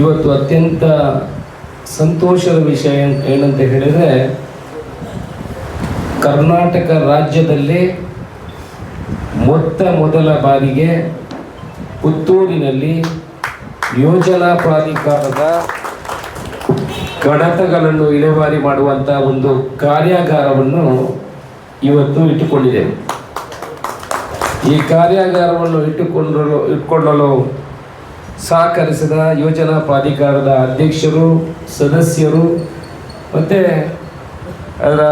ಇವತ್ತು ಅತ್ಯಂತ ಸಂತೋಷದ ವಿಷಯ ಏನ್- ಏನಂತ ಹೇಳಿದರೆ, ಕರ್ನಾಟಕ ರಾಜ್ಯದಲ್ಲಿ ಮೊತ್ತ ಮೊದಲ ಬಾರಿಗೆ ಪುತ್ತೂರಿನಲ್ಲಿ ಯೋಜನಾ ಪ್ರಾಧಿಕಾರದ ಕಡತಗಳನ್ನು ವಿಲೇವಾರಿ ಮಾಡುವಂಥ ಒಂದು ಕಾರ್ಯಾಗಾರವನ್ನು ಇವತ್ತು ಇಟ್ಟುಕೊಂಡಿದ್ದೇವೆ. ಈ ಕಾರ್ಯಾಗಾರವನ್ನು ಇಟ್ಟುಕೊಂಡಲು ಇಟ್ಕೊಳ್ಳಲು ಸಹಕರಿಸಿದ ಯೋಜನಾ ಪ್ರಾಧಿಕಾರದ ಅಧ್ಯಕ್ಷರು, ಸದಸ್ಯರು, ಮತ್ತು ಅದರ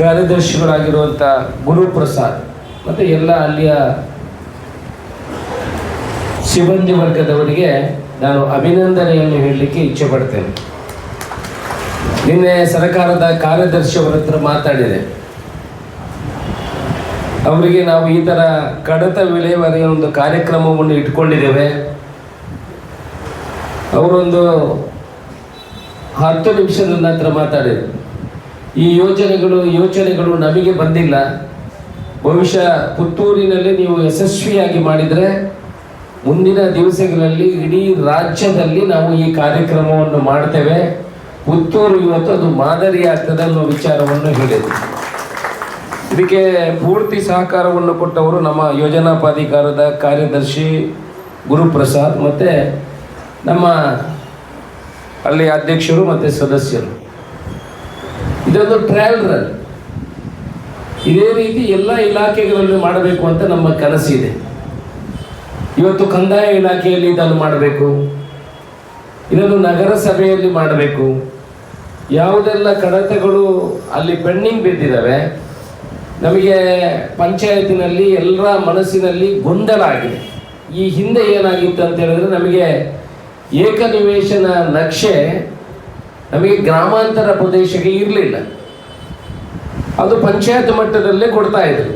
ಕಾರ್ಯದರ್ಶಿಗಳಾಗಿರುವಂಥ ಗುರುಪ್ರಸಾದ್, ಮತ್ತು ಎಲ್ಲ ಅಲ್ಲಿಯ ಸಿಬ್ಬಂದಿ ವರ್ಗದವರಿಗೆ ನಾನು ಅಭಿನಂದನೆಯನ್ನು ಹೇಳಲಿಕ್ಕೆ ಇಚ್ಛೆ ಪಡ್ತೇನೆ. ನಿನ್ನೆ ಸರ್ಕಾರದ ಕಾರ್ಯದರ್ಶಿಯವರ ಹತ್ರ ಮಾತಾಡಿದೆ. ಅವರಿಗೆ ನಾವು ಈ ಥರ ಕಡತ ವಿಲೇವಾರಿ ಒಂದು ಕಾರ್ಯಕ್ರಮವನ್ನು ಇಟ್ಕೊಂಡಿದ್ದೇವೆ. ಅವರೊಂದು ಹತ್ತು ನಿಮಿಷದ ನಂತರ ಮಾತಾಡಿದರು. ಈ ಯೋಜನೆಗಳು ಯೋಚನೆಗಳು ನಮಗೆ ಬಂದಿಲ್ಲ. ಬಹುಶಃ ಪುತ್ತೂರಿನಲ್ಲಿ ನೀವು ಯಶಸ್ವಿಯಾಗಿ ಮಾಡಿದರೆ ಮುಂದಿನ ದಿವಸಗಳಲ್ಲಿ ಇಡೀ ರಾಜ್ಯದಲ್ಲಿ ನಾವು ಈ ಕಾರ್ಯಕ್ರಮವನ್ನು ಮಾಡ್ತೇವೆ. ಪುತ್ತೂರು ಇವತ್ತು ಅದು ಮಾದರಿ ಆಗ್ತದೆ ಅನ್ನೋ ವಿಚಾರವನ್ನು ಹೇಳಿದರು. ಇದಕ್ಕೆ ಪೂರ್ತಿ ಸಹಕಾರವನ್ನು ಕೊಟ್ಟವರು ನಮ್ಮ ಯೋಜನಾ ಪ್ರಾಧಿಕಾರದ ಕಾರ್ಯದರ್ಶಿ ಗುರುಪ್ರಸಾದ್ ಮತ್ತು ನಮ್ಮ ಅಲ್ಲಿ ಅಧ್ಯಕ್ಷರು ಮತ್ತು ಸದಸ್ಯರು. ಇದೊಂದು ಟ್ರಯಲ್ ರನ್ ಇದೇ ರೀತಿ ಎಲ್ಲ ಇಲಾಖೆಗಳಲ್ಲಿ ಮಾಡಬೇಕು ಅಂತ ನಮ್ಮ ಕನಸಿದೆ. ಇವತ್ತು ಕಂದಾಯ ಇಲಾಖೆಯಲ್ಲಿ ಇದನ್ನು ಮಾಡಬೇಕು. ಇದನ್ನು ನಗರಸಭೆಯಲ್ಲಿ ಮಾಡಬೇಕು. ಯಾವುದೆಲ್ಲ ಕಡತಗಳು ಅಲ್ಲಿ ಪೆಂಡಿಂಗ್ ಬಿದ್ದಿದ್ದಾವೆ ನಮಗೆ ಪಂಚಾಯತಿನಲ್ಲಿ ಎಲ್ಲರ ಮನಸ್ಸಿನಲ್ಲಿ ಗೊಂದಲ ಆಗಿದೆ. ಈ ಹಿಂದೆ ಏನಾಗಿತ್ತು ಅಂತ ಹೇಳಿದ್ರೆ ನಮಗೆ ಏಕನಿವೇಶನ ನಕ್ಷೆ ನಮಗೆ ಗ್ರಾಮಾಂತರ ಪ್ರದೇಶಕ್ಕೆ ಇರಲಿಲ್ಲ. ಅದು ಪಂಚಾಯತ್ ಮಟ್ಟದಲ್ಲೇ ಕೊಡ್ತಾ ಇದ್ರು.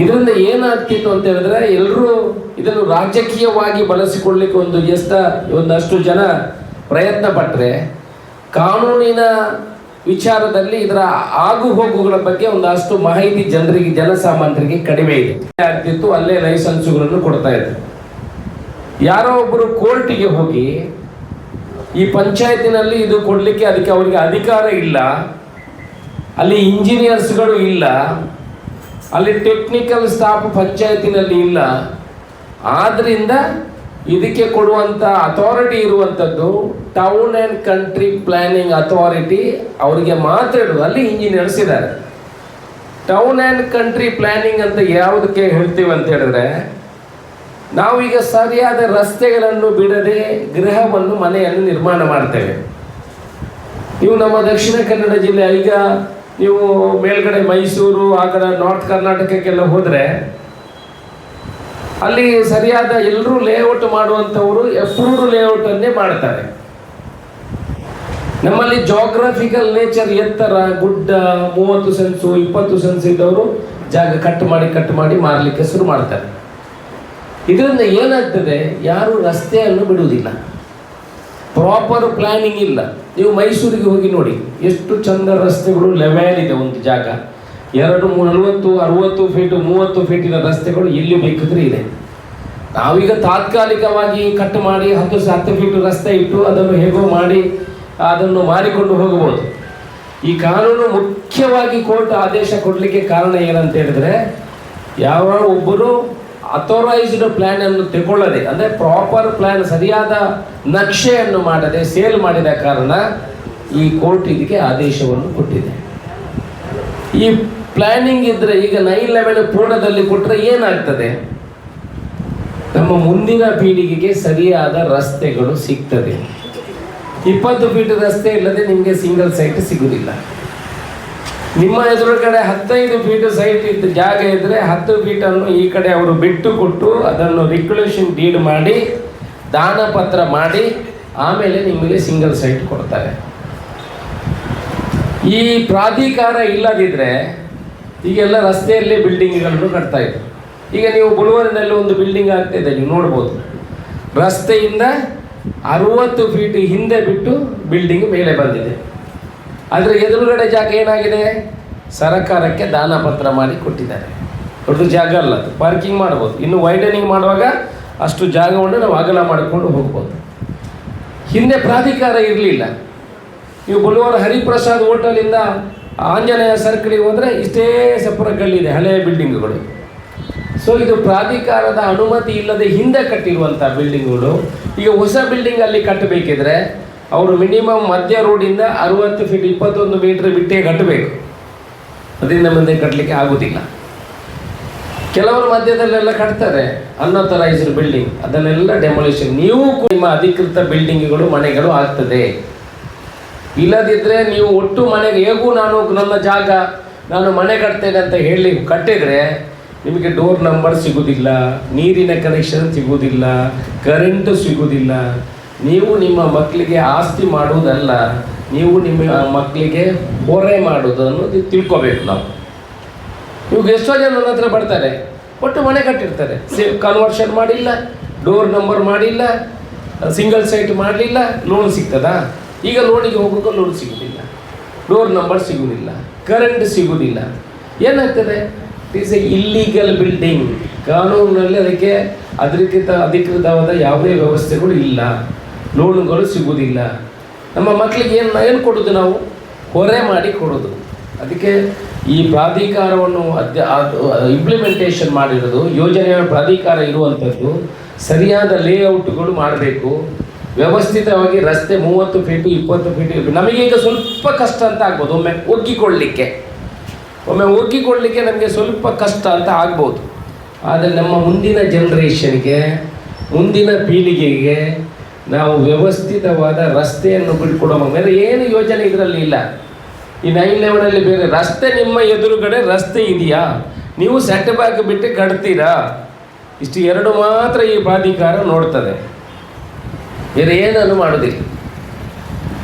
ಇದರಿಂದ ಏನಾಗ್ತಿತ್ತು ಅಂತ ಹೇಳಿದ್ರೆ ಎಲ್ಲರೂ ಇದನ್ನು ರಾಜಕೀಯವಾಗಿ ಬಳಸಿಕೊಳ್ಳಿಕ್ಕೆ ಒಂದು ಎಷ್ಟ ಒಂದಷ್ಟು ಜನ ಪ್ರಯತ್ನ ಪಟ್ಟರೆ ಕಾನೂನಿನ ವಿಚಾರದಲ್ಲಿ ಇದರ ಆಗು ಹೋಗುಗಳ ಬಗ್ಗೆ ಒಂದಷ್ಟು ಮಾಹಿತಿ ಜನರಿಗೆ, ಜನಸಾಮಾನ್ಯರಿಗೆ ಕಡಿಮೆ ಇದೆ. ಆಗ್ತಿತ್ತು ಅಲ್ಲೇ ಲೈಸೆನ್ಸುಗಳನ್ನು ಕೊಡ್ತಾ ಇದ್ರು. ಯಾರೋ ಒಬ್ಬರು ಕೋರ್ಟಿಗೆ ಹೋಗಿ, ಈ ಪಂಚಾಯತಿನಲ್ಲಿ ಇದು ಕೊಡಲಿಕ್ಕೆ ಅದಕ್ಕೆ ಅವರಿಗೆ ಅಧಿಕಾರ ಇಲ್ಲ, ಅಲ್ಲಿ ಇಂಜಿನಿಯರ್ಸ್ಗಳು ಇಲ್ಲ, ಅಲ್ಲಿ ಟೆಕ್ನಿಕಲ್ ಸ್ಟಾಫ್ ಪಂಚಾಯತಿನಲ್ಲಿ ಇಲ್ಲ ಆದ್ದರಿಂದ ಇದಕ್ಕೆ ಕೊಡುವಂಥ ಅಥಾರಿಟಿ ಇರುವಂಥದ್ದು town and country planning authority ಅವರಿಗೆ ಮಾತ್ರ ಇಡೋದು ಅಲ್ಲಿ ಇಂಜಿನಿಯರ್ಸ್ ಇದ್ದಾರೆ. ಟೌನ್ ಆ್ಯಂಡ್ ಕಂಟ್ರಿ ಪ್ಲಾನಿಂಗ್ ಅಂತ ಯಾವುದಕ್ಕೆ ಹೇಳ್ತೀವಿ ಅಂತ ಹೇಳಿದ್ರೆ ಈಗ ಸರಿಯಾದ ರಸ್ತೆಗಳನ್ನು ಬಿಡದೆ ಗೃಹವನ್ನು ಮನೆಯನ್ನು ನಿರ್ಮಾಣ ಮಾಡ್ತೇವೆ. ನೀವು ನಮ್ಮ ದಕ್ಷಿಣ ಕನ್ನಡ ಜಿಲ್ಲೆ, ಈಗ ನೀವು ಮೇಲ್ಗಡೆ ಮೈಸೂರು, ಆ ಕಡೆ ನಾರ್ತ್ ಕರ್ನಾಟಕಕ್ಕೆಲ್ಲ ಹೋದರೆ, ಅಲ್ಲಿ ಸರಿಯಾದ ಎಲ್ಲರೂ ಲೇಔಟ್ ಮಾಡುವಂಥವರು ಎಫ್ರೂರು ಲೇಔಟನ್ನೇ ಮಾಡ್ತಾರೆ. ನಮ್ಮಲ್ಲಿ ಜಾಗ್ರಫಿಕಲ್ ನೇಚರ್ ಎತ್ತರ, ಗುಡ್ಡ, ಮೂವತ್ತು ಸೆನ್ಸು ಇಪ್ಪತ್ತು ಸೆನ್ಸ್ ಇದ್ದವರು ಜಾಗ ಕಟ್ ಮಾಡಿ ಕಟ್ ಮಾಡಿ ಮಾರಲಿಕ್ಕೆ ಶುರು ಮಾಡ್ತಾರೆ. ಇದರಿಂದ ಏನಾಗ್ತದೆ, ಯಾರು ರಸ್ತೆಯನ್ನು ಬಿಡುವುದಿಲ್ಲ. ಪ್ರಾಪರ್ ಪ್ಲಾನಿಂಗ್ ಇಲ್ಲ. ನೀವು ಮೈಸೂರಿಗೆ ಹೋಗಿ ನೋಡಿ, ಎಷ್ಟು ಚಂದ ರಸ್ತೆಗಳು ಲೆವೆಲ್ ಇದೆ ಒಂದು ಜಾಗ. ಎರಡು ನಲವತ್ತು, ಅರವತ್ತು ಫೀಟು ಮೂವತ್ತು ಫೀಟಿನ ರಸ್ತೆಗಳು ಎಲ್ಲಿ ಬೇಕಿದ್ರೆ ಇದೆ. ನಾವೀಗ ತಾತ್ಕಾಲಿಕವಾಗಿ ಕಟ್ ಮಾಡಿ ಹತ್ತು ಹತ್ತು ಫೀಟ್ ರಸ್ತೆ ಇಟ್ಟು ಅದನ್ನು ಹೇಗೋ ಮಾಡಿ ಅದನ್ನು ಮಾರಿಕೊಂಡು ಹೋಗಬಹುದು. ಈ ಕಾನೂನು ಮುಖ್ಯವಾಗಿ ಕೋರ್ಟ್ ಆದೇಶ ಕೊಡಲಿಕ್ಕೆ ಕಾರಣ ಏನಂತ ಹೇಳಿದ್ರೆ, ಯಾವ ಒಬ್ಬರು ಅಥೋರೈಸ್ಡ್ ಪ್ಲಾನ್ ಅನ್ನು ತಗೊಳ್ಳದೆ ಅಂದರೆ ಪ್ರಾಪರ್ ಪ್ಲಾನ್ ಸರಿಯಾದ ನಕ್ಷೆಯನ್ನು ಮಾಡದೆ ಸೇಲ್ ಮಾಡಿದ ಕಾರಣ ಈ ಕೋರ್ಟ್ ಇದಕ್ಕೆ ಆದೇಶವನ್ನು ಕೊಟ್ಟಿದೆ. ಈ ಪ್ಲಾನಿಂಗ್ ಇದ್ರೆ ಈಗ ನೈನ್ ಲೆವೆನ್ ಪೂರ್ಣದಲ್ಲಿ ಕೊಟ್ಟರೆ ಏನಾಗ್ತದೆ? ನಮ್ಮ ಮುಂದಿನ ಪೀಳಿಗೆಗೆ ಸರಿಯಾದ ರಸ್ತೆಗಳು ಸಿಗ್ತದೆ. ಇಪ್ಪತ್ತು ಫೀಟ್ ರಸ್ತೆ ಇಲ್ಲದೆ ನಿಮಗೆ ಸಿಂಗಲ್ ಸೈಟ್ ಸಿಗುವುದಿಲ್ಲ ನಿಮ್ಮ ಎದುರುಗಡೆ ಹತ್ತೈದು ಫೀಟ್ ಸೈಟ್ ಇದ್ದ ಜಾಗ ಇದ್ದರೆ ಹತ್ತು ಫೀಟನ್ನು ಈ ಕಡೆ ಅವರು ಬಿಟ್ಟು ಕೊಟ್ಟು ಅದನ್ನು ರಿಕ್ಯುಲೇಷನ್ ಡೀಡ್ ಮಾಡಿ, ದಾನ ಪತ್ರ ಮಾಡಿ, ಆಮೇಲೆ ನಿಮಗೆ ಸಿಂಗಲ್ ಸೈಟ್ ಕೊಡ್ತಾರೆ. ಈ ಪ್ರಾಧಿಕಾರ ಇಲ್ಲದಿದ್ದರೆ ಈಗೆಲ್ಲ ರಸ್ತೆಯಲ್ಲೇ ಬಿಲ್ಡಿಂಗ್ಗಳನ್ನು ಕಟ್ತಾ ಇದ್ರು. ಈಗ ನೀವು ಬುಳುವರಿನಲ್ಲಿ ಒಂದು ಬಿಲ್ಡಿಂಗ್ ಆಗ್ತಿದೆ ನೀವು ನೋಡ್ಬೋದು. ರಸ್ತೆಯಿಂದ ಅರುವತ್ತು ಫೀಟ್ ಹಿಂದೆ ಬಿಟ್ಟು ಬಿಲ್ಡಿಂಗ್ ಮೇಲೆ ಬಂದಿದೆ. ಅದರ ಎದುರುಗಡೆ ಜಾಗ ಏನಾಗಿದೆ? ಸರಕಾರಕ್ಕೆ ದಾನ ಪತ್ರ ಮಾಡಿ ಕೊಟ್ಟಿದ್ದಾರೆ. ದೊಡ್ಡ ಜಾಗ ಅಲ್ಲ ಅದು. ಪಾರ್ಕಿಂಗ್ ಮಾಡ್ಬೋದು. ಇನ್ನು ವೈಡನಿಂಗ್ ಮಾಡುವಾಗ ಅಷ್ಟು ಜಾಗವನ್ನು ನಾವು ಅಗಲ ಮಾಡಿಕೊಂಡು ಹೋಗ್ಬೋದು. ಹಿಂದೆ ಪ್ರಾಧಿಕಾರ ಇರಲಿಲ್ಲ. ನೀವು ಬುಲ್ವಾರ ಹರಿಪ್ರಸಾದ್ ಹೋಟೆಲಿಂದ ಆಂಜನೇಯ ಸರ್ಕಲಿಗೆ ಹೋದರೆ ಇಷ್ಟೇ ಸಪುರ ಗಲ್ಲಿದೆ. ಹಳೆಯ ಬಿಲ್ಡಿಂಗ್ಗಳು ಸೊ ಇದು ಪ್ರಾಧಿಕಾರದ ಅನುಮತಿ ಇಲ್ಲದೆ ಹಿಂದೆ ಕಟ್ಟಿರುವಂಥ ಬಿಲ್ಡಿಂಗ್ಗಳು ಈಗ ಹೊಸ ಬಿಲ್ಡಿಂಗ್ ಅಲ್ಲಿ ಕಟ್ಟಬೇಕಿದ್ರೆ ಅವರು ಮಿನಿಮಮ್ ಮಧ್ಯ ರೋಡಿಂದ ಅರುವತ್ತು ಫೀಟ್ ಇಪ್ಪತ್ತೊಂದು ಮೀಟರ್ ಬಿಟ್ಟೇ ಕಟ್ಟಬೇಕು. ಅದರಿಂದ ಮುಂದೆ ಕಟ್ಟಲಿಕ್ಕೆ ಆಗೋದಿಲ್ಲ. ಕೆಲವರು ಮಧ್ಯದಲ್ಲೆಲ್ಲ ಕಟ್ತಾರೆ. ಅನ್ಅಥರೈಸ್ಡ್ ಬಿಲ್ಡಿಂಗ್ ಅದನ್ನೆಲ್ಲ ಡೆಮೊಲಿಷನ್ ನೀವು ನಿಮ್ಮ ಅಧಿಕೃತ ಬಿಲ್ಡಿಂಗ್ಗಳು ಮನೆಗಳು ಆಗ್ತದೆ. ಇಲ್ಲದಿದ್ದರೆ ನೀವು ಒಟ್ಟು ಮನೆಗೆ, ಹೇಗೂ ನಾನು ನನ್ನ ಜಾಗ, ನಾನು ಮನೆ ಕಟ್ತೇನೆ ಅಂತ ಹೇಳಿ ಕಟ್ಟಿದರೆ ನಿಮಗೆ ಡೋರ್ ನಂಬರ್ ಸಿಗುವುದಿಲ್ಲ ನೀರಿನ ಕನೆಕ್ಷನ್ ಸಿಗುವುದಿಲ್ಲ ಕರೆಂಟು ಸಿಗುವುದಿಲ್ಲ ನೀವು ನಿಮ್ಮ ಮಕ್ಕಳಿಗೆ ಆಸ್ತಿ ಮಾಡುವುದಲ್ಲ, ನೀವು ನಿಮ್ಮ ಮಕ್ಕಳಿಗೆ ಹೊರೆ ಮಾಡುವುದನ್ನು ತಿಳ್ಕೊಬೇಕು ನಾವು. ಇವಾಗ ಎಷ್ಟೋ ಜನ ನನ್ನ ಹತ್ರ ಬರ್ತಾರೆ, ಒಟ್ಟು ಮನೆ ಕಟ್ಟಿರ್ತಾರೆ ಸೇಫ್ ಕನ್ವರ್ಷನ್ ಮಾಡಿಲ್ಲ ಡೋರ್ ನಂಬರ್ ಮಾಡಿಲ್ಲ ಸಿಂಗಲ್ ಸೈಟ್ ಮಾಡಲಿಲ್ಲ ಲೋನ್ ಸಿಗ್ತದಾ? ಈಗ ಲೋನಿಗೆ ಹೋಗೋಕ್ಕೂ ಲೋನ್ ಸಿಗೋದಿಲ್ಲ. ಡೋರ್ ನಂಬರ್ ಸಿಗುವುದಿಲ್ಲ ಕರೆಂಟ್ ಸಿಗೋದಿಲ್ಲ. ಏನಾಗ್ತದೆ? ಇಸ್ ಎ ಇಲ್ಲೀಗಲ್ ಬಿಲ್ಡಿಂಗ್ ಕಾನೂನಿನಲ್ಲಿ ಅದಕ್ಕೆ ಅಧಿಕೃತ, ಅಧಿಕೃತವಾದ ಯಾವುದೇ ವ್ಯವಸ್ಥೆಗಳು ಇಲ್ಲ. ಲೋನುಗಳು ಸಿಗುವುದಿಲ್ಲ. ನಮ್ಮ ಮಕ್ಕಳಿಗೆ ಏನು ಏನು ಕೊಡೋದು ನಾವು? ಹೊರೆ ಮಾಡಿ ಕೊಡೋದು. ಅದಕ್ಕೆ ಈ ಪ್ರಾಧಿಕಾರವನ್ನು ಅಧ್ಯ ಇಂಪ್ಲಿಮೆಂಟೇಷನ್ ಮಾಡಿರೋದು, ಯೋಜನೆಯ ಪ್ರಾಧಿಕಾರ ಇರುವಂಥದ್ದು, ಸರಿಯಾದ ಲೇಔಟ್ಗಳು ಮಾಡಬೇಕು. ವ್ಯವಸ್ಥಿತವಾಗಿ ರಸ್ತೆ ಮೂವತ್ತು ಫೀಟು ಇಪ್ಪತ್ತು ಫೀಟು ನಮಗೆ ಈಗ ಸ್ವಲ್ಪ ಕಷ್ಟ ಅಂತ ಆಗ್ಬೋದು, ಒಮ್ಮೆ ಒಗ್ಗಿಕೊಳ್ಳಿಕ್ಕೆ. ಒಮ್ಮೆ ಒಗ್ಗಿಕೊಳ್ಳಲಿಕ್ಕೆ ನಮಗೆ ಸ್ವಲ್ಪ ಕಷ್ಟ ಅಂತ ಆಗ್ಬೋದು. ಆದರೆ ನಮ್ಮ ಮುಂದಿನ ಜನ್ರೇಷನ್ಗೆ ಮುಂದಿನ ಪೀಳಿಗೆಗೆ ನಾವು ವ್ಯವಸ್ಥಿತವಾದ ರಸ್ತೆಯನ್ನು ಬಿಟ್ಕೊಡೋ ಬೇರೆ ಏನು ಯೋಜನೆ ಇದರಲ್ಲಿ ಇಲ್ಲ. ಈ ನೈನ್ ಲೆವೆನಲ್ಲಿ ಬೇರೆ ರಸ್ತೆ ನಿಮ್ಮ ಎದುರುಗಡೆ ರಸ್ತೆ ಇದೆಯಾ? ನೀವು ಸೆಟ್ ಬ್ಯಾಕ್ ಬಿಟ್ಟು ಕಟ್ತೀರಾ? ಇಷ್ಟು ಎರಡು ಮಾತ್ರ ಈ ಪ್ರಾಧಿಕಾರ ನೋಡ್ತದೆ. ಬೇರೆ ಏನನ್ನು ಮಾಡೋದಿಲ್ಲ.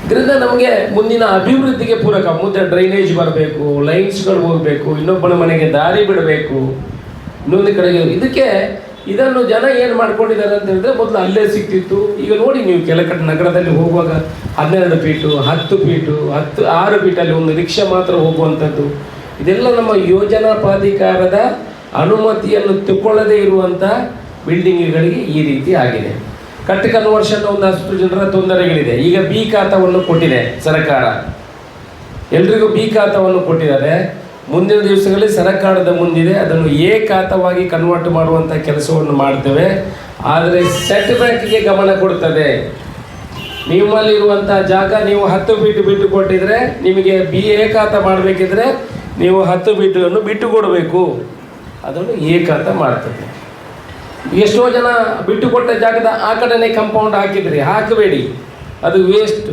ಇದರಿಂದ ನಮಗೆ ಮುಂದಿನ ಅಭಿವೃದ್ಧಿಗೆ ಪೂರಕ ಮುಂದೆ ಡ್ರೈನೇಜ್ ಬರಬೇಕು ಲೈನ್ಸ್ಗಳು ಹೋಗಬೇಕು, ಇನ್ನೊಬ್ಬನ ಮನೆಗೆ ದಾರಿ ಬಿಡಬೇಕು, ಇನ್ನೊಂದು ಕಡೆಗೆ ಇದಕ್ಕೆ ಇದನ್ನು ಜನ ಏನು ಮಾಡ್ಕೊಂಡಿದ್ದಾರೆ ಅಂತ ಹೇಳಿದ್ರೆ ಮೊದಲು ಅಲ್ಲೇ ಸಿಕ್ತಿತ್ತು. ಈಗ ನೋಡಿ ನೀವು ಕೆಲ ಕಡೆ ನಗರದಲ್ಲಿ ಹೋಗುವಾಗ ಹನ್ನೆರಡು ಫೀಟು ಹತ್ತು ಫೀಟು ಹತ್ತು, ಆರು ಫೀಟಲ್ಲಿ ಒಂದು ರಿಕ್ಷಾ ಮಾತ್ರ ಹೋಗುವಂಥದ್ದು. ಇದೆಲ್ಲ ನಮ್ಮ ಯೋಜನಾ ಪ್ರಾಧಿಕಾರದ ಅನುಮತಿಯನ್ನು ತಗೊಳ್ಳದೇ ಇರುವಂಥ ಬಿಲ್ಡಿಂಗ್ಗಳಿಗೆ ಈ ರೀತಿ ಆಗಿದೆ. ಕಟ್ ಕನ್ವರ್ಷನ್ ಒಂದಷ್ಟು ಜನರ ತೊಂದರೆಗಳಿದೆ. ಈಗ ಬಿ ಖಾತವನ್ನು ಕೊಟ್ಟಿದೆ ಸರ್ಕಾರ. ಎಲ್ರಿಗೂ ಬಿ ಖಾತವನ್ನು ಕೊಟ್ಟಿದ್ದಾರೆ. ಮುಂದಿನ ದಿವಸಗಳಲ್ಲಿ ಸರ್ಕಾರದ ಮುಂದಿದೆ. ಅದನ್ನು ಎ ಖಾತವಾಗಿ ಕನ್ವರ್ಟ್ ಮಾಡುವಂಥ ಕೆಲಸವನ್ನು ಮಾಡ್ತೇವೆ. ಆದರೆ ಸೆಟ್ ಬ್ಯಾಕ್ಗೆ ಗಮನ ಕೊಡ್ತದೆ. ನಿಮ್ಮಲ್ಲಿರುವಂಥ ಜಾಗ ನೀವು ಹತ್ತು ಫೀಟ್ ಬಿಟ್ಟು ಕೊಟ್ಟಿದ್ರೆ ನಿಮಗೆ ಬಿ ಎ ಖಾತ ಮಾಡಬೇಕಿದ್ರೆ ನೀವು ಹತ್ತು ಫೀಟನ್ನು ಬಿಟ್ಟು ಕೊಡಬೇಕು. ಅದನ್ನು ಖಾತ ಮಾಡ್ತದೆ ಎಷ್ಟೋ ಜನ ಬಿಟ್ಟು ಕೊಟ್ಟ ಜಾಗದ ಆ ಕಡೆನೇ ಕಂಪೌಂಡ್ ಹಾಕಿದ್ರಿ ಹಾಕಬೇಡಿ. ಅದು ವೇಸ್ಟ್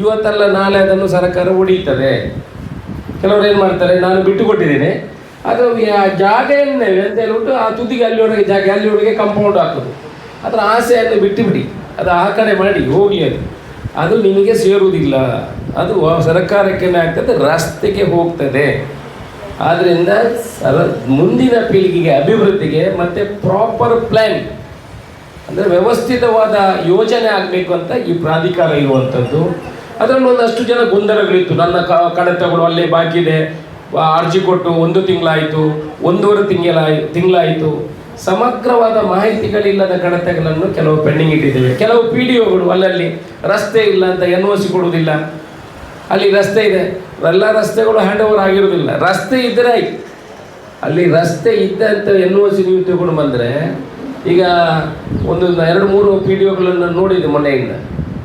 ಇವತ್ತಲ್ಲ ನಾಳೆ ಅದನ್ನು ಸರ್ಕಾರ ಹೊಡೀತದೆ ಕೆಲವರು ಏನು ಮಾಡ್ತಾರೆ, ನಾನು ಬಿಟ್ಟು ಕೊಟ್ಟಿದ್ದೀನಿ. ಅದು ಆ ಜಾಗ ಏನೇ ಅಂತ ಹೇಳ್ಬಿಟ್ಟು ಆ ತುದಿಗೆ ಅಲ್ಲಿವರೆಗೆ ಜಾಗ, ಅಲ್ಲಿವರೆಗೆ ಕಂಪೌಂಡ್ ಹಾಕೋದು. ಅದರ ಆಸೆಯನ್ನು ಬಿಟ್ಟು ಬಿಡಿ ಅದು ಆ ಕಡೆ ಮಾಡಿ, ಹೋಗಿ ಅದು. ಅದು ನಿಮಗೆ ಸೇರುವುದಿಲ್ಲ. ಅದು ಸರ್ಕಾರಕ್ಕೆ ಆಗ್ತದೆ, ರಸ್ತೆಗೆ ಹೋಗ್ತದೆ. ಆದ್ದರಿಂದ ಅದರ ಮುಂದಿನ ಪೀಳಿಗೆಗೆ ಅಭಿವೃದ್ಧಿಗೆ ಮತ್ತು ಪ್ರಾಪರ್ ಪ್ಲ್ಯಾನ್ ಅಂದರೆ ವ್ಯವಸ್ಥಿತವಾದ ಯೋಜನೆ ಆಗಬೇಕು ಅಂತ ಈ ಪ್ರಾಧಿಕಾರ ಇರುವಂಥದ್ದು ಅದರಲ್ಲಿ ಒಂದಷ್ಟು ಜನ ಗೊಂದಲಗಳಿತ್ತು. ನನ್ನ ಕ, ಕಡತಗಳು ಅಲ್ಲೇ ಬಾಕಿ ಇದೆ. ಅರ್ಜಿ ಕೊಟ್ಟು ಒಂದು ತಿಂಗಳಾಯಿತು, ಒಂದೂವರೆ ತಿಂಗಳ ತಿಂಗಳಾಯಿತು. ಸಮಗ್ರವಾದ ಮಾಹಿತಿಗಳಿಲ್ಲದ ಕಡತಗಳನ್ನು ಕೆಲವು ಪೆಂಡಿಂಗ್ ಇಟ್ಟಿದ್ದೇವೆ. ಕೆಲವು ಪಿ ಡಿ ಒಗಳು ಅಲ್ಲಲ್ಲಿ ರಸ್ತೆ ಇಲ್ಲ ಅಂತ ಎನ್ ಒ ಕೊಡುವುದಿಲ್ಲ. ಅಲ್ಲಿ ರಸ್ತೆ ಇದೆ. ಎಲ್ಲ ರಸ್ತೆಗಳು ಹ್ಯಾಂಡ್ ಓವರ್ ಆಗಿರೋದಿಲ್ಲ ರಸ್ತೆ ಇದ್ದರೆ ಅಲ್ಲಿ ರಸ್ತೆ ಇದ್ದಂತ ಎನ್ ಓ ಸಿ ನೀವು ತಗೊಂಡು ಬಂದರೆ, ಈಗ ಒಂದು ಎರಡು ಮೂರು ಪಿ ಡಿ ಒಗಳನ್ನು ನೋಡಿದೆ ಮೊನ್ನೆಯಿಂದ.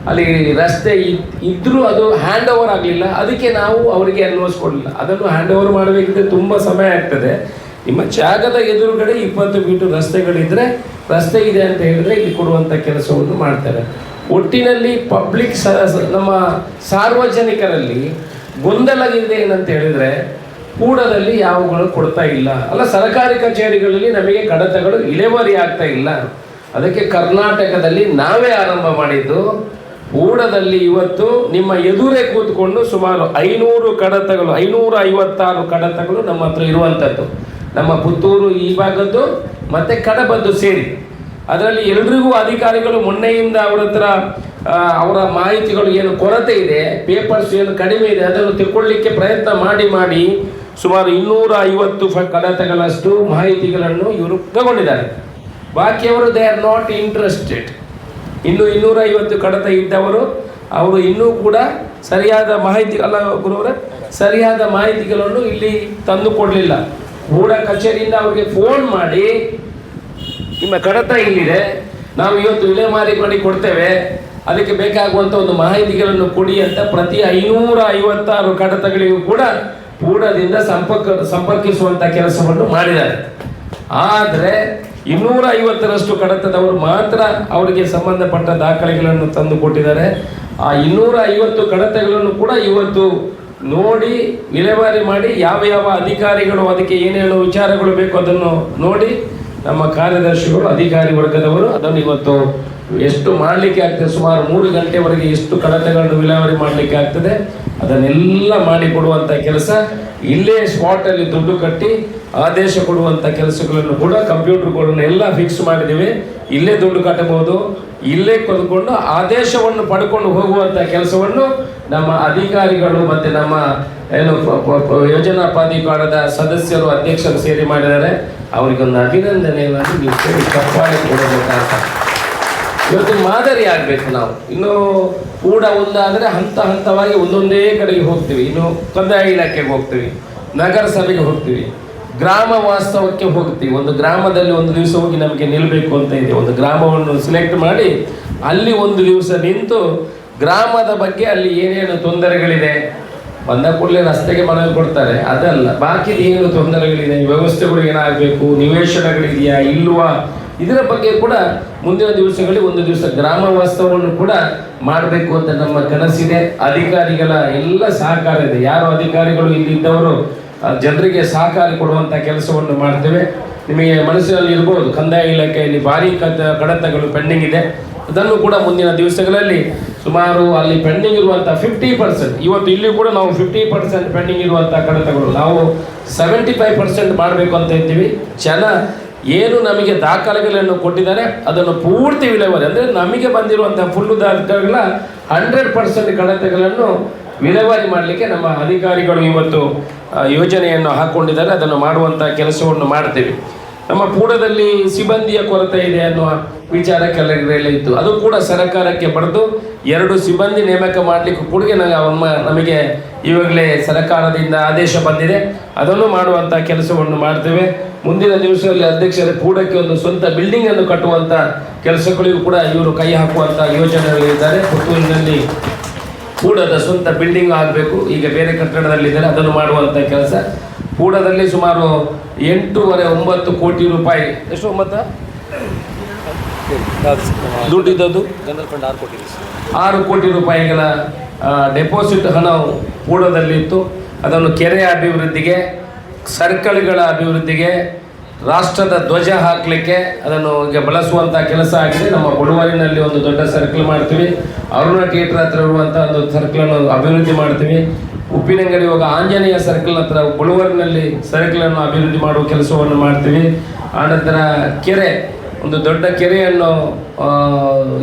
ಅಲ್ಲಿ ರಸ್ತೆ ಇದ್ ಇದ್ದರೂ ಅದು ಹ್ಯಾಂಡ್ ಓವರ್ ಆಗಲಿಲ್ಲ. ಅದಕ್ಕೆ ನಾವು ಅವರಿಗೆ ಎನ್ ಒಸ್ ಕೊಡಲಿಲ್ಲ. ಅದನ್ನು ಹ್ಯಾಂಡ್ ಓವರ್ ಮಾಡಬೇಕಿದ್ರೆ ತುಂಬ ಸಮಯ ಆಗ್ತದೆ. ನಿಮ್ಮ ಜಾಗದ ಎದುರುಗಡೆ ಇಪ್ಪತ್ತು ಫೀಟು ರಸ್ತೆಗಳಿದ್ದರೆ ರಸ್ತೆ ಇದೆ ಅಂತ ಹೇಳಿದ್ರೆ ಇಲ್ಲಿ ಕೊಡುವಂಥ ಕೆಲಸವನ್ನು ಮಾಡ್ತಾರೆ. ಒಟ್ಟಿನಲ್ಲಿ ಪಬ್ಲಿಕ್ ಸ- ನಮ್ಮ ಸಾರ್ವಜನಿಕರಲ್ಲಿ ಗೊಂದಲ ಇದೆ ಏನಂತ ಹೇಳಿದ್ರೆ ಕೂಡದಲ್ಲಿ ಯಾವುಗಳು ಕೊಡ್ತಾ ಇಲ್ಲ. ಅಲ್ಲ, ಸರ್ಕಾರಿ ಕಚೇರಿಗಳಲ್ಲಿ ನಮಗೆ ಕಡತಗಳು ಇಳೆವರಿ ಆಗ್ತಾ ಇಲ್ಲ. ಅದಕ್ಕೆ ಕರ್ನಾಟಕದಲ್ಲಿ ನಾವೇ ಆರಂಭ ಮಾಡಿದ್ದು ಕೂಡದಲ್ಲಿ ಇವತ್ತು ನಿಮ್ಮ ಎದುರೇ ಕೂತ್ಕೊಂಡು ಸುಮಾರು ಐನೂರು ಕಡತಗಳು, ಐನೂರ ಐವತ್ತಾರು ಕಡತಗಳು ನಮ್ಮ ಹತ್ರ ಇರುವಂಥದ್ದು. ನಮ್ಮ ಪುತ್ತೂರು ಈ ಭಾಗದ್ದು ಮತ್ತು ಕಡಬದ್ದು ಸೇರಿ. ಅದರಲ್ಲಿ ಎಲ್ರಿಗೂ ಅಧಿಕಾರಿಗಳು ಮೊನ್ನೆಯಿಂದ ಅವರ ಹತ್ರ ಅವರ ಮಾಹಿತಿಗಳು ಏನು ಕೊರತೆ ಇದೆ ಪೇಪರ್ಸ್ ಏನು ಕಡಿಮೆ ಇದೆ, ಅದನ್ನು ತಿಳ್ಕೊಳ್ಳಿಕ್ಕೆ ಪ್ರಯತ್ನ ಮಾಡಿ ಮಾಡಿ ಸುಮಾರು ಇನ್ನೂರ ಐವತ್ತು ಕಡತಗಳಷ್ಟು ಮಾಹಿತಿಗಳನ್ನು ಇವರು ತಗೊಂಡಿದ್ದಾರೆ. ಬಾಕಿಯವರು ದೇ ಆರ್ ನಾಟ್ ಇಂಟ್ರೆಸ್ಟೆಡ್ ಇನ್ನು ಇನ್ನೂರ ಐವತ್ತು ಕಡತ ಇದ್ದವರು, ಅವರು ಇನ್ನೂ ಕೂಡ ಸರಿಯಾದ ಮಾಹಿತಿ, ಅಲ್ಲ ಗುರುವರೇ, ಸರಿಯಾದ ಮಾಹಿತಿಗಳನ್ನು ಇಲ್ಲಿ ತಂದು ಕೊಡಲಿಲ್ಲ ಕೂಡ ಕಚೇರಿಯಿಂದ ಅವರಿಗೆ ಫೋನ್ ಮಾಡಿ, ನಿಮ್ಮ ಕಡತ ಇಲ್ಲಿದೆ, ನಾವು ಇವತ್ತು ವಿಲೇಮಾರಿ ಮಾಡಿ ಕೊಡ್ತೇವೆ ಅದಕ್ಕೆ ಬೇಕಾಗುವಂಥ ಒಂದು ಮಾಹಿತಿಗಳನ್ನು ಕೊಡಿ ಅಂತ ಪ್ರತಿ ಐನೂರ ಐವತ್ತಾರು ಕಡತಗಳಿಗೂ ಕೂಡ ಪೂಡದಿಂದ ಸಂಪರ್ಕ ಸಂಪರ್ಕಿಸುವಂಥ ಕೆಲಸವನ್ನು ಮಾಡಿದ್ದಾರೆ. ಆದರೆ ಇನ್ನೂರ ಐವತ್ತರಷ್ಟು ಕಡತದವರು ಮಾತ್ರ ಅವರಿಗೆ ಸಂಬಂಧಪಟ್ಟ ದಾಖಲೆಗಳನ್ನು ತಂದು ಕೊಟ್ಟಿದ್ದಾರೆ. ಆ ಇನ್ನೂರ ಐವತ್ತು ಕಡತಗಳನ್ನು ಕೂಡ ಇವತ್ತು ನೋಡಿ, ವಿಲೇವಾರಿ ಮಾಡಿ ಯಾವ ಯಾವ ಅಧಿಕಾರಿಗಳು ಅದಕ್ಕೆ ಏನೇನು ವಿಚಾರಗಳು ಬೇಕು ಅದನ್ನು ನೋಡಿ ನಮ್ಮ ಕಾರ್ಯದರ್ಶಿಗಳು, ಅಧಿಕಾರಿ ವರ್ಗದವರು ಅದನ್ನು ಇವತ್ತು ಎಷ್ಟು ಮಾಡಲಿಕ್ಕೆ ಆಗ್ತದೆ? ಸುಮಾರು ಮೂರು ಗಂಟೆವರೆಗೆ ಎಷ್ಟು ಕಡತಗಳನ್ನು ವಿಲೇವಾರಿ ಮಾಡಲಿಕ್ಕೆ ಆಗ್ತದೆ? ಅದನ್ನೆಲ್ಲ ಮಾಡಿಕೊಡುವಂಥ ಕೆಲಸ. ಇಲ್ಲೇ ಸ್ಪಾಟಲ್ಲಿ ದುಡ್ಡು ಕಟ್ಟಿ ಆದೇಶ ಕೊಡುವಂಥ ಕೆಲಸಗಳನ್ನು ಕೂಡ ಕಂಪ್ಯೂಟರ್ಗಳನ್ನು ಎಲ್ಲ ಫಿಕ್ಸ್ ಮಾಡಿದ್ದೀವಿ. ಇಲ್ಲೇ ದುಡ್ಡು ಕಟ್ಟಬಹುದು. ಇಲ್ಲೇ ಕೊಂದುಕೊಂಡು ಆದೇಶವನ್ನು ಪಡ್ಕೊಂಡು ಹೋಗುವಂಥ ಕೆಲಸವನ್ನು ನಮ್ಮ ಅಧಿಕಾರಿಗಳು ಮತ್ತು ನಮ್ಮ ಏನು ಯೋಜನಾ ಪ್ರಾಧಿಕಾರದ ಸದಸ್ಯರು, ಅಧ್ಯಕ್ಷರು ಸೇರಿ ಮಾಡಿದ್ದಾರೆ. ಅವರಿಗೊಂದು ಅಭಿನಂದನೆಯನ್ನು ನೀವು ಕೇಳಿ ತಪ್ಪಾಗಿ ಕೊಡಬೇಕಂತ ಇವತ್ತು ಮಾದರಿ ಆಗಬೇಕು ನಾವು. ಇನ್ನು ಕೂಡ ಒಂದಾದರೆ ಹಂತ ಹಂತವಾಗಿ ಒಂದೊಂದೇ ಕಡೆಗೆ ಹೋಗ್ತೀವಿ. ಇನ್ನು ಕಂದಾಯ ಇಲಾಖೆಗೆ ಹೋಗ್ತೀವಿ, ನಗರಸಭೆಗೆ ಹೋಗ್ತೀವಿ, ಗ್ರಾಮ ವಾಸ್ತವಕ್ಕೆ ಹೋಗ್ತೀವಿ. ಒಂದು ಗ್ರಾಮದಲ್ಲಿ ಒಂದು ದಿವಸ ಹೋಗಿ ನಮಗೆ ನಿಲ್ಲಬೇಕು ಅಂತ ಇದೆ. ಒಂದು ಗ್ರಾಮವನ್ನು ಸೆಲೆಕ್ಟ್ ಮಾಡಿ ಅಲ್ಲಿ ಒಂದು ದಿವಸ ನಿಂತು ಗ್ರಾಮದ ಬಗ್ಗೆ ಅಲ್ಲಿ ಏನೇನು ತೊಂದರೆಗಳಿದೆ ಬಂದ ಕೂಡಲೇ ರಸ್ತೆಗೆ ಮನವಿ ಕೊಡ್ತಾರೆ. ಅದಲ್ಲ, ಬಾಕಿದು ಏನು ತೊಂದರೆಗಳಿದೆ? ವ್ಯವಸ್ಥೆಗಳು ಏನಾಗಬೇಕು? ನಿವೇಶನಗಳಿದೆಯಾ? ಇಲ್ವಾ? ಇದರ ಬಗ್ಗೆ ಕೂಡ ಮುಂದಿನ ದಿವಸಗಳಲ್ಲಿ ಒಂದು ದಿವಸ ಗ್ರಾಮ ವಾಸ್ತವವನ್ನು ಕೂಡ ಮಾಡಬೇಕು ಅಂತ ನಮ್ಮ ಕನಸಿದೆ. ಅಧಿಕಾರಿಗಳ ಎಲ್ಲ ಸಹಕಾರ ಇದೆ. ಯಾರು ಅಧಿಕಾರಿಗಳು ಇಲ್ಲಿದ್ದವರು ಜನರಿಗೆ ಸಹಕಾರ ಕೊಡುವಂಥ ಕೆಲಸವನ್ನು ಮಾಡ್ತೇವೆ. ನಿಮಗೆ ಮನಸ್ಸಿನಲ್ಲಿ ಇರ್ಬೋದು, ಕಂದಾಯ ಇಲಾಖೆಯಲ್ಲಿ ಭಾರಿ ಕದ, ಕಡತಗಳು ಪೆಂಡಿಂಗ್ ಇದೆ. ಅದನ್ನು ಕೂಡ ಮುಂದಿನ ದಿವಸಗಳಲ್ಲಿ ಸುಮಾರು ಅಲ್ಲಿ ಪೆಂಡಿಂಗ್ ಇರುವಂಥ ಫಿಫ್ಟಿ ಪರ್ಸೆಂಟ್ ಇವತ್ತು ಇಲ್ಲಿ ಕೂಡ ನಾವು ಫಿಫ್ಟಿ ಪರ್ಸೆಂಟ್ ಪೆಂಡಿಂಗ್ ಇರುವಂಥ ಕಡತಗಳು. ನಾವು ಸೆವೆಂಟಿ ಫೈವ್ ಪರ್ಸೆಂಟ್ ಮಾಡಬೇಕು ಅಂತ ಇದ್ದೀವಿ. ಜನ ಏನು ನಮಗೆ ದಾಖಲೆಗಳನ್ನು ಕೊಟ್ಟಿದ್ದಾರೆ, ಅದನ್ನು ಪೂರ್ತಿ ವಿಲೇವಾರಿ, ಅಂದರೆ ನಮಗೆ ಬಂದಿರುವಂಥ ಫುಲ್ಲು ದಾಖಲೆಗಳ ಹಂಡ್ರೆಡ್ ಪರ್ಸೆಂಟ್ ಕಡತೆಗಳನ್ನು ವಿಲೇವಾರಿ ಮಾಡಲಿಕ್ಕೆ ನಮ್ಮ ಅಧಿಕಾರಿಗಳು ಇವತ್ತು ಯೋಜನೆಯನ್ನು ಹಾಕ್ಕೊಂಡಿದ್ದಾರೆ ಅದನ್ನು ಮಾಡುವಂಥ ಕೆಲಸವನ್ನು ಮಾಡ್ತೀವಿ. ನಮ್ಮ ಪೂಡದಲ್ಲಿ ಸಿಬ್ಬಂದಿಯ ಕೊರತೆ ಇದೆ ಅನ್ನುವ ವಿಚಾರ ಕೆಲವರೆಲ್ಲ ಇತ್ತು. ಅದು ಕೂಡ ಸರ್ಕಾರಕ್ಕೆ ಬರೆದು, ಎರಡು ಸಿಬ್ಬಂದಿ ನೇಮಕ ಮಾಡಲಿಕ್ಕೂ ಕೂಡ ನಮಗೆ ಇವಾಗಲೇ ಸರ್ಕಾರದಿಂದ ಆದೇಶ ಬಂದಿದೆ. ಅದನ್ನು ಮಾಡುವಂಥ ಕೆಲಸವನ್ನು ಮಾಡ್ತೇವೆ. ಮುಂದಿನ ದಿವಸದಲ್ಲಿ ಅಧ್ಯಕ್ಷರ ಕೂಡಕ್ಕೆ ಒಂದು ಸ್ವಂತ ಬಿಲ್ಡಿಂಗ್ ಅನ್ನು ಕಟ್ಟುವಂಥ ಕೆಲಸಗಳಿಗೂ ಕೂಡ ಇವರು ಕೈ ಹಾಕುವಂಥ ಯೋಜನೆಗಳಿದ್ದಾರೆ. ಪುತ್ತೂರಿನಲ್ಲಿ ಕೂಡದ ಸ್ವಂತ ಬಿಲ್ಡಿಂಗ್ ಆಗಬೇಕು. ಈಗ ಬೇರೆ ಕಟ್ಟಡದಲ್ಲಿದ್ದಾರೆ ಅದನ್ನು ಮಾಡುವಂಥ ಕೆಲಸ. ಕೂಡದಲ್ಲಿ ಸುಮಾರು ಎಂಟೂವರೆ ಒಂಬತ್ತು ಕೋಟಿ ರೂಪಾಯಿ. ಎಷ್ಟು ಒಂಬತ್ತ ದುಡ್ಡಿದ್ದದ್ದು? ಆರು ಕೋಟಿ ಆರು ಕೋಟಿ ರೂಪಾಯಿಗಳ ಡೆಪಾಸಿಟ್ ಹಣ ಕೂಡದಲ್ಲಿತ್ತು. ಅದನ್ನು ಕೆರೆ ಅಭಿವೃದ್ಧಿಗೆ, ಸರ್ಕಲ್ಗಳ ಅಭಿವೃದ್ಧಿಗೆ, ರಾಷ್ಟ್ರದ ಧ್ವಜ ಹಾಕಲಿಕ್ಕೆ ಅದನ್ನು ಈಗ ಬಳಸುವಂಥ ಕೆಲಸ ಆಗಿದೆ. ನಮ್ಮ ಬುಡವಾರಿನಲ್ಲಿ ಒಂದು ದೊಡ್ಡ ಸರ್ಕಲ್ ಮಾಡ್ತೀವಿ. ಅರುಣ ಥಿಯೇಟರ್ ಹತ್ರ ಇರುವಂಥ ಒಂದು ಸರ್ಕಲನ್ನು ಅಭಿವೃದ್ಧಿ ಮಾಡ್ತೀವಿ. ಉಪ್ಪಿನಂಗಡಿ ಹೋಗ ಆಂಜನೇಯ ಸರ್ಕಲ್ ಹತ್ರ ಬುಳುವರಿನಲ್ಲಿ ಸರ್ಕಲನ್ನು ಅಭಿವೃದ್ಧಿ ಮಾಡುವ ಕೆಲಸವನ್ನು ಮಾಡ್ತೀವಿ. ಆನಂತರ ಕೆರೆ ಒಂದು ದೊಡ್ಡ ಕೆರೆಯನ್ನು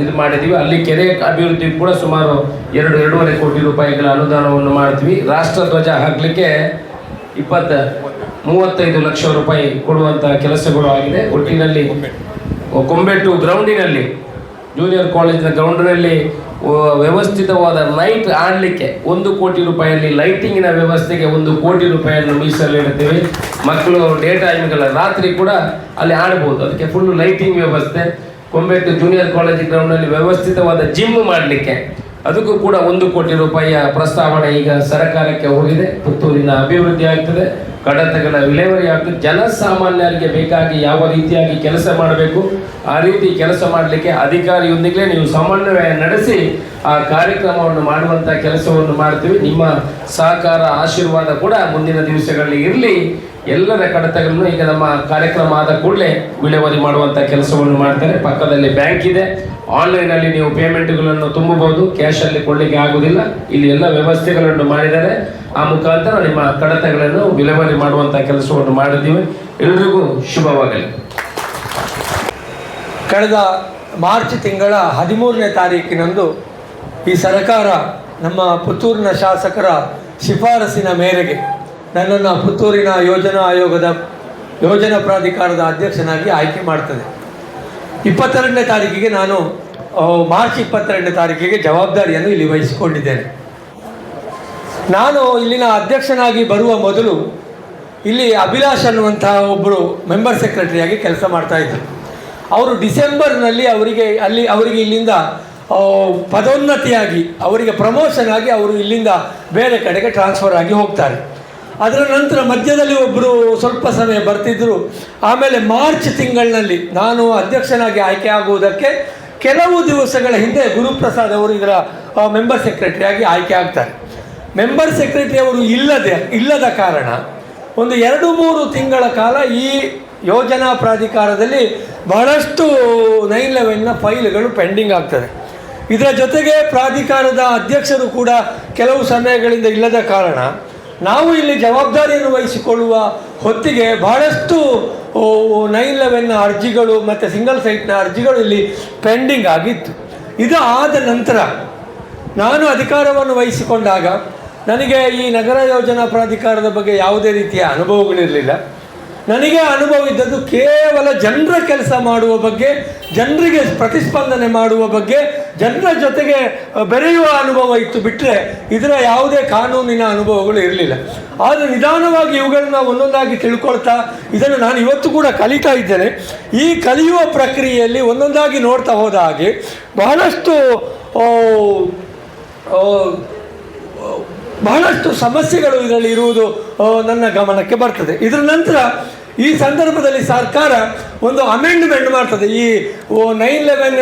ಇದು ಮಾಡಿದ್ದೀವಿ ಅಲ್ಲಿ ಕೆರೆ ಅಭಿವೃದ್ಧಿ ಕೂಡ ಸುಮಾರು ಎರಡು, ಎರಡೂವರೆ ಕೋಟಿ ರೂಪಾಯಿಗಳ ಅನುದಾನವನ್ನು ಮಾಡ್ತೀವಿ. ರಾಷ್ಟ್ರ ಧ್ವಜ ಹಾಕಲಿಕ್ಕೆ ಇಪ್ಪತ್ತ, ಮೂವತ್ತೈದು ಲಕ್ಷ ರೂಪಾಯಿ ಕೊಡುವಂಥ ಕೆಲಸಗಳು ಆಗಿದೆ. ಒಟ್ಟಿನಲ್ಲಿ ಕೊಂಬೆಟ್ಟು ಗ್ರೌಂಡಿನಲ್ಲಿ ಜೂನಿಯರ್ ಕಾಲೇಜಿನ ಗ್ರೌಂಡ್ನಲ್ಲಿ ವ್ಯವಸ್ಥಿತವಾದ ನೈಟ್ ಆಡಲಿಕ್ಕೆ ಒಂದು ಕೋಟಿ ರೂಪಾಯಿಯಲ್ಲಿ ಲೈಟಿಂಗಿನ ವ್ಯವಸ್ಥೆಗೆ ಒಂದು ಕೋಟಿ ರೂಪಾಯಿಯನ್ನು ಮೀಸಲಿಡುತ್ತೇವೆ ಮಕ್ಕಳು ಡೇ ಟೈಮ್ಗಳ ರಾತ್ರಿ ಕೂಡ ಅಲ್ಲಿ ಆಡ್ಬೋದು. ಅದಕ್ಕೆ ಫುಲ್ ಲೈಟಿಂಗ್ ವ್ಯವಸ್ಥೆ. ಕೊಂಬೆಟ್ಟು ಜೂನಿಯರ್ ಕಾಲೇಜ್ ಗ್ರೌಂಡಲ್ಲಿ ವ್ಯವಸ್ಥಿತವಾದ ಜಿಮ್ ಮಾಡಲಿಕ್ಕೆ ಅದಕ್ಕೂ ಕೂಡ ಒಂದು ಕೋಟಿ ರೂಪಾಯಿಯ ಪ್ರಸ್ತಾವನೆ ಈಗ ಸರ್ಕಾರಕ್ಕೆ ಹೋಗಿದೆ. ಪುತ್ತೂರಿನ ಅಭಿವೃದ್ಧಿ ಆಗ್ತದೆ. ಕಡತಗಳ ವಿಲೇವಾರಿ ಆಗ್ತದೆ ಜನಸಾಮಾನ್ಯರಿಗೆ ಬೇಕಾಗಿ ಯಾವ ರೀತಿಯಾಗಿ ಕೆಲಸ ಮಾಡಬೇಕು, ಆ ರೀತಿ ಕೆಲಸ ಮಾಡಲಿಕ್ಕೆ ಅಧಿಕಾರಿಯೊಂದಿಗೆ ನೀವು ಸಮನ್ವಯ ನಡೆಸಿ ಆ ಕಾರ್ಯಕ್ರಮವನ್ನು ಮಾಡುವಂಥ ಕೆಲಸವನ್ನು ಮಾಡ್ತೀವಿ. ನಿಮ್ಮ ಸಹಕಾರ, ಆಶೀರ್ವಾದ ಕೂಡ ಮುಂದಿನ ದಿವಸಗಳಲ್ಲಿ ಇರಲಿ. ಎಲ್ಲರ ಕಡತಗಳನ್ನು ಈಗ ನಮ್ಮ ಕಾರ್ಯಕ್ರಮ ಆದ ಕೂಡಲೇ ವಿಲೇವಾರಿ ಮಾಡುವಂಥ ಕೆಲಸವನ್ನು ಮಾಡ್ತಾರೆ. ಪಕ್ಕದಲ್ಲಿ ಬ್ಯಾಂಕ್ ಇದೆ. ಆನ್ಲೈನಲ್ಲಿ ನೀವು ಪೇಮೆಂಟ್ಗಳನ್ನು ತುಂಬಬಹುದು. ಕ್ಯಾಶಲ್ಲಿ ಕೊಡಲಿಕ್ಕೆ ಆಗುವುದಿಲ್ಲ ಇಲ್ಲಿ ಎಲ್ಲ ವ್ಯವಸ್ಥೆಗಳನ್ನು ಮಾಡಿದ್ದಾರೆ. ಆ ಮುಖಾಂತರ ನಿಮ್ಮ ಕಡತಗಳನ್ನು ವಿಲೇವಾರಿ ಮಾಡುವಂಥ ಕೆಲಸವನ್ನು ಮಾಡಿದ್ದೀವಿ. ಎಲ್ರಿಗೂ ಶುಭವಾಗಲಿ. ಕಳೆದ ಮಾರ್ಚ್ ತಿಂಗಳ ಹದಿಮೂರನೇ ತಾರೀಕಿನಂದು ಈ ಸರ್ಕಾರ ನಮ್ಮ ಪುತ್ತೂರಿನ ಶಾಸಕರ ಶಿಫಾರಸಿನ ಮೇರೆಗೆ ನನ್ನನ್ನು ಪುತ್ತೂರಿನ ಯೋಜನಾ ಆಯೋಗದ ಯೋಜನಾ ಪ್ರಾಧಿಕಾರದ ಅಧ್ಯಕ್ಷನಾಗಿ ಆಯ್ಕೆ ಮಾಡ್ತದೆ. ಇಪ್ಪತ್ತೆರಡನೇ ತಾರೀಕಿಗೆ ನಾನು ಮಾರ್ಚ್ ಇಪ್ಪತ್ತೆರಡನೇ ತಾರೀಕಿಗೆ ಜವಾಬ್ದಾರಿಯನ್ನು ಇಲ್ಲಿ ವಹಿಸಿಕೊಂಡಿದ್ದೇನೆ. ನಾನು ಇಲ್ಲಿನ ಅಧ್ಯಕ್ಷನಾಗಿ ಬರುವ ಮೊದಲು ಇಲ್ಲಿ ಅಭಿಲಾಷ್ ಅನ್ನುವಂತಹ ಒಬ್ಬರು ಮೆಂಬರ್ ಸೆಕ್ರೆಟರಿಯಾಗಿ ಕೆಲಸ ಮಾಡ್ತಾ ಇದ್ದರು ಅವರು ಡಿಸೆಂಬರ್ನಲ್ಲಿ ಅವರಿಗೆ ಅಲ್ಲಿ ಅವರಿಗೆ ಇಲ್ಲಿಂದ ಪದೋನ್ನತಿಯಾಗಿ ಅವರಿಗೆ ಪ್ರಮೋಷನ್ ಆಗಿ ಅವರು ಇಲ್ಲಿಂದ ಬೇರೆ ಕಡೆಗೆ ಟ್ರಾನ್ಸ್ಫರ್ ಆಗಿ ಹೋಗ್ತಾರೆ. ಅದರ ನಂತರ ಮಧ್ಯದಲ್ಲಿ ಒಬ್ಬರು ಸ್ವಲ್ಪ ಸಮಯ ಬರ್ತಿದ್ದರು ಆಮೇಲೆ ಮಾರ್ಚ್ ತಿಂಗಳಿನಲ್ಲಿ ನಾನು ಅಧ್ಯಕ್ಷನಾಗಿ ಆಯ್ಕೆ ಆಗುವುದಕ್ಕೆ ಕೆಲವು ದಿವಸಗಳ ಹಿಂದೆ ಗುರುಪ್ರಸಾದ್ ಅವರು ಇದರ ಮೆಂಬರ್ ಸೆಕ್ರೆಟರಿಯಾಗಿ ಆಯ್ಕೆ ಆಗ್ತಾರೆ. ಮೆಂಬರ್ ಸೆಕ್ರೆಟರಿ ಅವರು ಇಲ್ಲದೆ, ಇಲ್ಲದ ಕಾರಣ ಒಂದು ಎರಡು ಮೂರು ತಿಂಗಳ ಕಾಲ ಈ ಯೋಜನಾ ಪ್ರಾಧಿಕಾರದಲ್ಲಿ ಬಹಳಷ್ಟು ನೈನ್ ಲೆವೆನ್ನ ಫೈಲ್ಗಳು ಪೆಂಡಿಂಗ್ ಆಗ್ತದೆ. ಇದರ ಜೊತೆಗೆ ಪ್ರಾಧಿಕಾರದ ಅಧ್ಯಕ್ಷರು ಕೂಡ ಕೆಲವು ಸಮಯಗಳಿಂದ ಇಲ್ಲದ ಕಾರಣ ನಾವು ಇಲ್ಲಿ ಜವಾಬ್ದಾರಿಯನ್ನು ವಹಿಸಿಕೊಳ್ಳುವ ಹೊತ್ತಿಗೆ ಬಹಳಷ್ಟು ನೈನ್ ಲೆವೆನ್ನ ಅರ್ಜಿಗಳು ಮತ್ತು ಸಿಂಗಲ್ ಸೈಟ್ನ ಅರ್ಜಿಗಳು ಇಲ್ಲಿ ಪೆಂಡಿಂಗ್ ಆಗಿತ್ತು. ಇದು ಆದ ನಂತರ ನಾನು ಅಧಿಕಾರವನ್ನು ವಹಿಸಿಕೊಂಡಾಗ ನನಗೆ ಈ ನಗರ ಯೋಜನಾ ಪ್ರಾಧಿಕಾರದ ಬಗ್ಗೆ ಯಾವುದೇ ರೀತಿಯ ಅನುಭವಗಳಿರಲಿಲ್ಲ. ನನಗೆ ಅನುಭವ ಇದ್ದದ್ದು ಕೇವಲ ಜನರ ಕೆಲಸ ಮಾಡುವ ಬಗ್ಗೆ, ಜನರಿಗೆ ಪ್ರತಿಸ್ಪಂದನೆ ಮಾಡುವ ಬಗ್ಗೆ, ಜನರ ಜೊತೆಗೆ ಬೆರೆಯುವ ಅನುಭವ ಇತ್ತು ಬಿಟ್ಟರೆ ಇದರ ಯಾವುದೇ ಕಾನೂನಿನ ಅನುಭವಗಳು ಇರಲಿಲ್ಲ. ಆದರೆ ನಿಧಾನವಾಗಿ ಇವುಗಳನ್ನ ಒಂದೊಂದಾಗಿ ತಿಳ್ಕೊಳ್ತಾ ಇದನ್ನು ನಾನು ಇವತ್ತು ಕೂಡ ಕಲಿತಾ ಇದ್ದೇನೆ. ಈ ಕಲಿಯುವ ಪ್ರಕ್ರಿಯೆಯಲ್ಲಿ ಒಂದೊಂದಾಗಿ ನೋಡ್ತಾ ಹೋದ ಹಾಗೆ ಬಹಳಷ್ಟು ಬಹಳಷ್ಟು ಸಮಸ್ಯೆಗಳು ಇದರಲ್ಲಿ ಇರುವುದು ನನ್ನ ಗಮನಕ್ಕೆ ಬರ್ತದೆ. ಇದರ ನಂತರ ಈ ಸಂದರ್ಭದಲ್ಲಿ ಸರ್ಕಾರ ಒಂದು ಅಮೆಂಡ್ಮೆಂಟ್ ಮಾಡ್ತದೆ. ಈ ನೈನ್ ಲೆವೆನ್